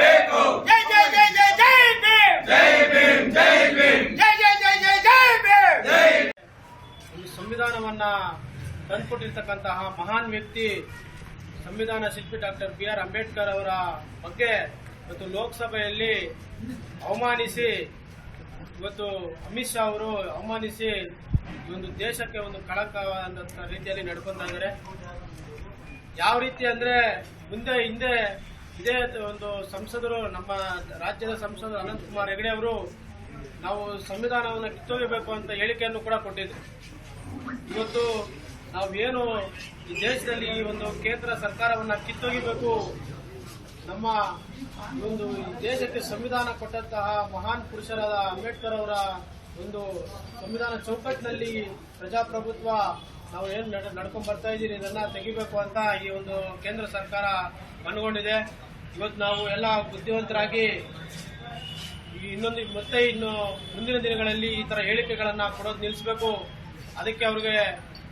E: ಬೇಕು ಜೈ ಜೈ ಜೈ ಜೈ ಜೈ ಭೀಮ್ ಜೈ ಜೈ ಜೈ ಜೈ ಜೈ ಭೀಮ್
M: ಒಂದು ಸಂವಿಧಾನವನ್ನ ತಂದುಕೊಟ್ಟಿರ್ತಕ್ಕಂತಹ ಮಹಾನ್ ವ್ಯಕ್ತಿ ಸಂವಿಧಾನ ಶಿಲ್ಪಿ ಡಾಕ್ಟರ್ ಬಿ ಆರ್ ಅಂಬೇಡ್ಕರ್ ಅವರ ಬಗ್ಗೆ ಇವತ್ತು ಲೋಕಸಭೆಯಲ್ಲಿ ಅವಮಾನಿಸಿ, ಇವತ್ತು ಅಮಿತ್ ಶಾ ಅವರು ಅವಮಾನಿಸಿ ಒಂದು ದೇಶಕ್ಕೆ ಒಂದು ಕಳಂಕವಾದಂಥ ರೀತಿಯಲ್ಲಿ ನಡ್ಕೊತಾ ಇದ್ದಾರೆ. ಯಾವ ರೀತಿ ಅಂದ್ರೆ ಮುಂದೆ, ಹಿಂದೆ ಇದೇ ಒಂದು ಸಂಸದರು, ನಮ್ಮ ರಾಜ್ಯದ ಸಂಸದರು ಅನಂತಕುಮಾರ್ ಹೆಗಡೆ ಅವರು ನಾವು ಸಂವಿಧಾನವನ್ನು ಕಿತ್ತೊಗೆಬೇಕು ಅಂತ ಹೇಳಿಕೆಯನ್ನು ಕೂಡ ಕೊಟ್ಟಿದ್ರು. ಇವತ್ತು ನಾವೇನು ಈ ದೇಶದಲ್ಲಿ ಈ ಒಂದು ಕೇಂದ್ರ ಸರ್ಕಾರವನ್ನ ಕಿತ್ತೊಗಿಬೇಕು, ನಮ್ಮ ಒಂದು ದೇಶಕ್ಕೆ ಸಂವಿಧಾನ ಕೊಟ್ಟಂತಹ ಮಹಾನ್ ಪುರುಷರಾದ ಅಂಬೇಡ್ಕರ್ ಅವರ ಒಂದು ಸಂವಿಧಾನ ಚೌಕಟ್ಟಿನಲ್ಲಿ ಪ್ರಜಾಪ್ರಭುತ್ವ ನಾವು ಏನು ನಡ್, ನಡ್ಕೊಂಡ್ ಬರ್ತಾ ಇದ್ದೀರಿ, ಇದನ್ನ ತೆಗಿಬೇಕು ಅಂತ ಈ ಒಂದು ಕೇಂದ್ರ ಸರ್ಕಾರ ಮನಗೊಂಡಿದೆ. ಇವತ್ತು ನಾವು ಎಲ್ಲ ಬುದ್ಧಿವಂತರಾಗಿ ಇನ್ನೊಂದು, ಮತ್ತೆ ಇನ್ನು ಮುಂದಿನ ದಿನಗಳಲ್ಲಿ ಈ ತರ ಹೇಳಿಕೆಗಳನ್ನ ಕೊಡೋದು ನಿಲ್ಲಿಸಬೇಕು ಅದಕ್ಕೆ ಅವ್ರಿಗೆ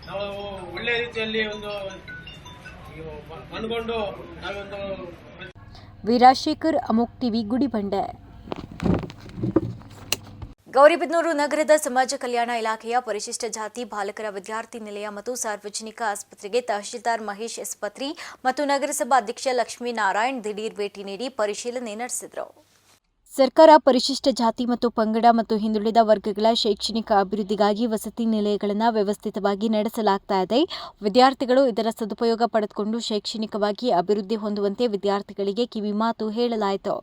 M: ನಾವು ಒಳ್ಳೆ ರೀತಿಯಲ್ಲಿ ಒಂದು ಮನಗೊಂಡು ನಾವೊಂದು
A: ವೀರಾಶೇಖರ್ ಅಮೋಕ್ ಟಿವಿ ಗುಡಿಬಂಡೆ. ಗೌರಿಬಿದನೂರು ನಗರದ ಸಮಾಜ ಕಲ್ಯಾಣ ಇಲಾಖೆಯ ಪರಿಶಿಷ್ಟ ಜಾತಿ ಬಾಲಕರ ವಿದ್ಯಾರ್ಥಿ ನಿಲಯ ಮತ್ತು ಸಾರ್ವಜನಿಕ ಆಸ್ಪತ್ರೆಗೆ ತಹಶೀಲ್ದಾರ್ ಮಹೇಶ್ ಎಸ್ಪತ್ರಿ ಮತ್ತು ನಗರಸಭಾ ಅಧ್ಯಕ್ಷ ಲಕ್ಷ್ಮೀನಾರಾಯಣ್ ದಿಢೀರ್ ಭೇಟಿ ನೀಡಿ ಪರಿಶೀಲನೆ ನಡೆಸಿದರು. ಸರ್ಕಾರ ಪರಿಶಿಷ್ಟ ಜಾತಿ ಮತ್ತು ಪಂಗಡ ಮತ್ತು ಹಿಂದುಳಿದ ವರ್ಗಗಳ ಶೈಕ್ಷಣಿಕ ಅಭಿವೃದ್ಧಿಗಾಗಿ ವಸತಿ ನಿಲಯಗಳನ್ನು ವ್ಯವಸ್ಥಿತವಾಗಿ ನಡೆಸಲಾಗ್ತಾ ಇದೆ. ವಿದ್ಯಾರ್ಥಿಗಳು ಇದರ ಸದುಪಯೋಗ ಪಡೆದುಕೊಂಡು ಶೈಕ್ಷಣಿಕವಾಗಿ ಅಭಿವೃದ್ಧಿ ಹೊಂದುವಂತೆ ವಿದ್ಯಾರ್ಥಿಗಳಿಗೆ ಕಿವಿಮಾತು ಹೇಳಲಾಯಿತು.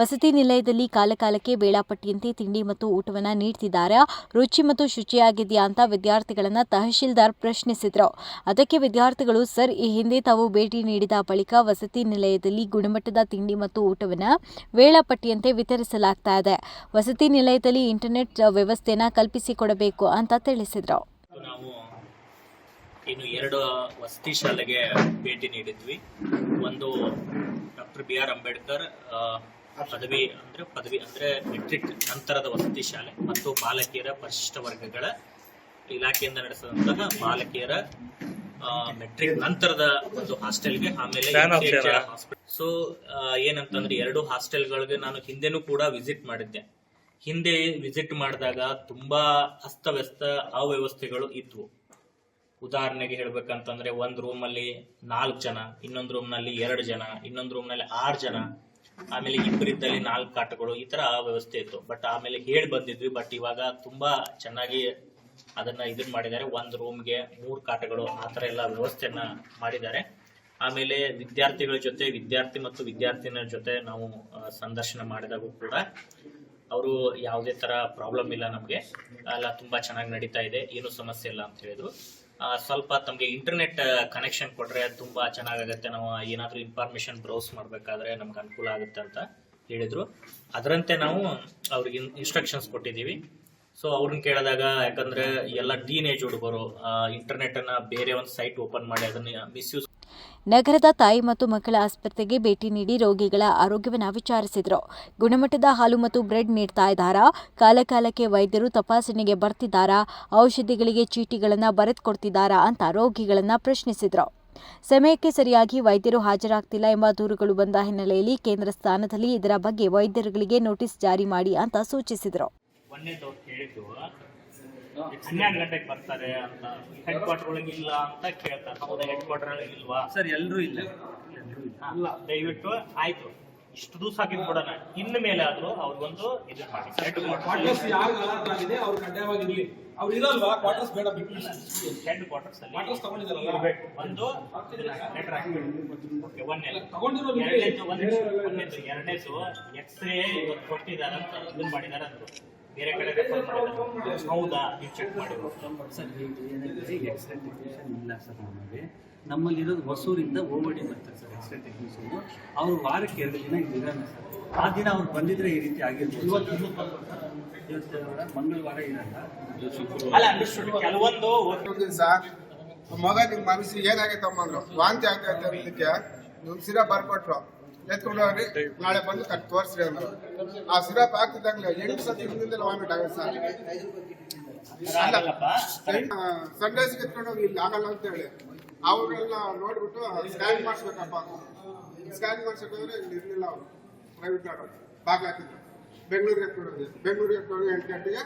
A: ವಸತಿ ನಿಲಯದಲ್ಲಿ ಕಾಲಕಾಲಕ್ಕೆ ವೇಳಾಪಟ್ಟಿಯಂತೆ ತಿಂಡಿ ಮತ್ತು ಊಟವನ್ನು ನೀಡ್ತಿದ್ದಾರೆ ರುಚಿ ಮತ್ತು ಶುಚಿಯಾಗಿದೆಯಾ ಅಂತ ವಿದ್ಯಾರ್ಥಿಗಳನ್ನು ತಹಶೀಲ್ದಾರ್ ಪ್ರಶ್ನಿಸಿದರು. ಅದಕ್ಕೆ ವಿದ್ಯಾರ್ಥಿಗಳು, ಸರ್, ಈ ಹಿಂದೆ ತಾವು ಭೇಟಿ ನೀಡಿದ ಬಳಿಕ ವಸತಿ ನಿಲಯದಲ್ಲಿ ಗುಣಮಟ್ಟದ ತಿಂಡಿ ಮತ್ತು ಊಟವನ್ನು ವೇಳಾಪಟ್ಟಿಯಂತೆ ವಿತರಿಸಲಾಗ್ತಾ ಇದೆ. ವಸತಿ ನಿಲಯದಲ್ಲಿ ಇಂಟರ್ನೆಟ್ ವ್ಯವಸ್ಥೆನ ಕಲ್ಪಿಸಿಕೊಡಬೇಕು ಅಂತ ತಿಳಿಸಿದ್ರು.
N: ಇನ್ನು ಎರಡು ವಸತಿ ಶಾಲೆಗೆ ಭೇಟಿ ನೀಡಿದ್ವಿ. ಒಂದು ಡಾಕ್ಟರ್ ಬಿ ಆರ್ ಅಂಬೇಡ್ಕರ್ ಪದವಿ ಅಂದ್ರೆ ಪದವಿ ಅಂದ್ರೆ ಮೆಟ್ರಿಕ್ ನಂತರದ ವಸತಿ ಶಾಲೆ ಮತ್ತು ಬಾಲಕಿಯರ ಪರಿಶಿಷ್ಟ ವರ್ಗಗಳ ಇಲಾಖೆಯಿಂದ ನಡೆಸಿದಂತಹ ಬಾಲಕಿಯರ ಮೆಟ್ರಿಕ್ ನಂತರದ ಒಂದು ಹಾಸ್ಟೆಲ್ಗೆ ಆಮೇಲೆ ಸೊ ಏನಂತಂದ್ರೆ ಎರಡು ಹಾಸ್ಟೆಲ್ಗಳಿಗೆ ನಾನು ಹಿಂದೆನೂ ಕೂಡ ವಿಸಿಟ್ ಮಾಡಿದ್ದೆ. ಹಿಂದೆ ವಿಸಿಟ್ ಮಾಡಿದಾಗ ತುಂಬಾ ಅಸ್ತವ್ಯಸ್ತ ಅವ್ಯವಸ್ಥೆಗಳು ಇದ್ವು. ಉದಾಹರಣೆಗೆ ಹೇಳ್ಬೇಕಂತಂದ್ರೆ ಒಂದ್ ರೂಮ್ ಅಲ್ಲಿ ನಾಲ್ಕು ಜನ ಇನ್ನೊಂದ್ ರೂಮ್ನಲ್ಲಿ ಎರಡು ಜನ ಇನ್ನೊಂದ್ ರೂಮ್ನಲ್ಲಿ ಆರು ಜನ ಆಮೇಲೆ ಇಬ್ಬರಿದ್ದಲ್ಲಿ ನಾಲ್ಕು ಕಾಟಗಳು ಈ ತರ ವ್ಯವಸ್ಥೆ ಇತ್ತು. ಬಟ್ ಆಮೇಲೆ ಹೇಳಿ ಬಂದಿದ್ವಿ ಬಟ್ ಇವಾಗ ತುಂಬಾ ಚೆನ್ನಾಗಿ ಅದನ್ನ ಇದನ್ನ ಮಾಡಿದ್ದಾರೆ. ಒಂದ್ ರೂಮ್ಗೆ ಮೂರ್ ಕಾಟಗಳು, ಆ ಥರ ಎಲ್ಲ ವ್ಯವಸ್ಥೆಯನ್ನ ಮಾಡಿದ್ದಾರೆ. ಆಮೇಲೆ ವಿದ್ಯಾರ್ಥಿಗಳ ಜೊತೆ, ವಿದ್ಯಾರ್ಥಿ ಮತ್ತು ವಿದ್ಯಾರ್ಥಿನಿಯರ ಜೊತೆ ನಾವು ಸಂದರ್ಶನ ಮಾಡಿದಾಗೂ ಕೂಡ ಅವರು ಯಾವುದೇ ತರ ಪ್ರಾಬ್ಲಮ್ ಇಲ್ಲ ನಮಗೆ. ಅಲ್ಲ, ತುಂಬಾ ಚೆನ್ನಾಗಿ ನಡೀತಾ ಇದೆ, ಏನು ಸಮಸ್ಯೆ ಇಲ್ಲ ಅಂತ ಹೇಳಿದ್ರು. ಸ್ವಲ್ಪ ತಮಗೆ ಇಂಟರ್ನೆಟ್ ಕನೆಕ್ಷನ್ ಕೊಟ್ರೆ ತುಂಬಾ ಚೆನ್ನಾಗಾಗತ್ತೆ. ನಾವು ಏನಾದ್ರೂ ಇನ್ಫಾರ್ಮೇಶನ್ ಬ್ರೌಸ್ ಮಾಡ್ಬೇಕಾದ್ರೆ ನಮ್ಗೆ ಅನುಕೂಲ ಆಗುತ್ತೆ ಅಂತ ಹೇಳಿದ್ರು. ಅದರಂತೆ ನಾವು ಅವ್ರಿಗೆ ಇನ್ಸ್ಟ್ರಕ್ಷನ್ಸ್ ಕೊಟ್ಟಿದ್ದೀವಿ. ಸೊ ಅವ್ರನ್ನ ಕೇಳಿದಾಗ ಯಾಕಂದ್ರೆ ಎಲ್ಲ ಟೀನೇಜ್ ಹುಡುಗರು ಇಂಟರ್ನೆಟ್ ಅನ್ನ ಬೇರೆ ಒಂದು ಸೈಟ್ ಓಪನ್ ಮಾಡಿ ಅದನ್ನ ಮಿಸ್ಯೂಸ್
A: ನಗರದ ತಾಯಿ ಮತ್ತು ಮಕ್ಕಳ ಆಸ್ಪತ್ರೆಗೆ ಭೇಟಿ ನೀಡಿ ರೋಗಿಗಳ ಆರೋಗ್ಯವನ್ನು ವಿಚಾರಿಸಿದರು. ಗುಣಮಟ್ಟದ ಹಾಲು ಮತ್ತು ಬ್ರೆಡ್ ನೀಡ್ತಾ ಇದ್ದಾರಾ? ಕಾಲಕಾಲಕ್ಕೆ ವೈದ್ಯರು ತಪಾಸಣೆಗೆ ಬರ್ತಿದ್ದಾರಾ? ಔಷಧಿಗಳಿಗೆ ಚೀಟಿಗಳನ್ನು ಬರೆದುಕೊಡ್ತಿದ್ದಾರಾ ಅಂತ ರೋಗಿಗಳನ್ನು ಪ್ರಶ್ನಿಸಿದರು. ಸಮಯಕ್ಕೆ ಸರಿಯಾಗಿ ವೈದ್ಯರು ಹಾಜರಾಗ್ತಿಲ್ಲ ಎಂಬ ದೂರುಗಳು ಬಂದ ಹಿನ್ನೆಲೆಯಲ್ಲಿ ಕೇಂದ್ರ ಸ್ಥಾನದಲ್ಲಿ ಇದರ ಬಗ್ಗೆ ವೈದ್ಯರುಗಳಿಗೆ ನೋಟಿಸ್ ಜಾರಿ ಮಾಡಿ ಅಂತ ಸೂಚಿಸಿದರು.
N: ಒಂದೇದವ್ರು ಕೇಳಿದ್ದು ಹನ್ನೆರಡು ಗಂಟೆಗೆ ಬರ್ತಾರೆ ಅಂತ ಹೆಡ್ ಕ್ವಾರ್ಟರ್ ಒಳಗೆ ಇಲ್ಲ ಅಂತ ಕೇಳ್ತಾರೆ. ಹೌದಾ ಹೆಡ್ ಕ್ವಾರ್ಟರ್ ಒಳಗೆ ಇಲ್ವಾ? ಸರ್ ಎಲ್ಲರೂ ಇಲ್ಲ. ಅಲ್ಲ ದಯವಿಟ್ಟು ಆಯ್ತು. ಇಷ್ಟು ದಿವಸ ಹಾಕಿದ್ ಕೊಡೋಣ ಇನ್ನ ಮೇಲೆ ಆದ್ರೂ ಅವ್ರಿಗೊಂದು ಇದು ಮಾಡಿ. ಹೆಡ್ ಕ್ವಾರ್ಟರ್ಸ್ ಹೆಡ್ ಕ್ವಾರ್ಟರ್ಸ್ ಅಲ್ಲಿ ಇರ್ಬೇಕು. ಒಂದು ಲೆಟರ್ ಓಕೆ ಒಂದನೇದು ಎರಡನೇದು ಒಂದು ಎರಡನೇದು ಎಕ್ಸ್ರೇ ಇವತ್ತು ಕೊಟ್ಟಿದ್ದಾರೆ ಅಂತ ಇದನ್ನ ಮಾಡಿದ್ದಾರೆ ಅಂದ್ರು. ಬೇರೆ ಕಡೆ ರೆಫರ್ ಮಾಡಿದ್ರೆ. ಹೌದಾ? ನೀವು ಚೆಕ್ ಮಾಡಿ
O: ಸರ್ ಎಕ್ಸ್ರೇ ಟೆಕ್ನಿಷಿಯನ್ ಇಲ್ಲ ಸರ್ ನಮ್ಮಲ್ಲಿ ನಮ್ಮಲ್ಲಿರೋದು ಹೊಸೂರಿಂದ ಓವಡಿ ಬರ್ತಾರೆ ಸರ್ ಎಕ್ಸ್ರೇ ಟೆಕ್ನಿಷಿಯನ್ ಅವರು ವಾರಕ್ಕೆ ಎರಡು ದಿನ ಇಲ್ಲಿ ಇರೋಣ ಸರ್. ಆ ದಿನ ಅವ್ರು ಬಂದಿದ್ರೆ ಈ ರೀತಿ ಆಗಿರ್ಬೋದು. ಇವತ್ತು ಸರ್. ಇವತ್ತು ಮಂಗಳವಾರ ಇರಲ್ಲ.
N: ಅಲ್ಲ ಅಂಡರ್ಸ್ಟುಡ್ ಕೆಲವೊಂದು
E: ಸರ್ ಮಗ ನಿಮ್ಮ ಮನಸ್ಸು ಏನಾಗೈತಮ್ಮ ಅಂದ್ರು? ವಾಂತಿ ಆಗ್ತಾ ಅನ್ನೋದಕ್ಕೆ ನೀವು ಸಿರಪ್ ಬರ್ಕೊಟ್ರು. ಎತ್ಕೊಂಡು ಹೋಗ್ರಿ ನಾಳೆ ಬಂದು ಕಟ್ ತೋರಿಸ್ರಿ ಅಂದ್ರು. ಆ ಸಿರಪ್ ಹಾಕಿದಾಗಲೇ ಎಂಟು ಸತಿ ಹಿಂದಿಂದ ವಾಮಿಟ್ ಆಗುತ್ತೆ ಸರ್. ಸನ್ರೈಸ್ಗೆ ಎತ್ಕೊಂಡು ಹೋಗಿ ಇಲ್ಲಿ ಆಗಲ್ಲ ಅಂತ ಹೇಳಿ. ಅವ್ರನ್ನೆಲ್ಲ ನೋಡ್ಬಿಟ್ಟು ಸ್ಕ್ಯಾನ್ ಮಾಡಿಸ್ಬೇಕಪ್ಪ. ಸ್ಕ್ಯಾನ್ ಮಾಡಿಸ್ಬೇಕಂದ್ರೆ ಇಲ್ಲಿ ಇರಲಿಲ್ಲ ಅವರು. ಪ್ರೈವೇಟ್ ಅವರು. ಬಾಗ್ಲ ಹಾಕಿದ್ರು. ಬೆಂಗಳೂರಿಗೆ ಎತ್ಕೊಂಡು ಹೋಗಿ. ಬೆಂಗಳೂರಿಗೆ ಎತ್ಕೊಂಡು ಹೋಗಿ ಎಂಟು ಗಂಟೆಗೆ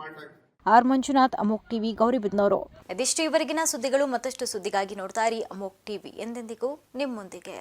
E: ಮಾಡಿ
A: ಆರ್ ಮಂಜುನಾಥ್ ಅಮೋಕ್ ಟಿವಿ ಗೌರಿಬಿದ್ನೂರು ಇದಿಷ್ಟು ಇವರೆಗಿನ ಸುದ್ದಿಗಳು ಮತ್ತಷ್ಟು ಸುದ್ದಿಗಾಗಿ ನೋಡ್ತಾ ಇರಿ ಅಮೋಕ್ ಟಿವಿ. ಎಂದೆಂದಿಗೂ ನಿಮ್ಮೊಂದಿಗೆ.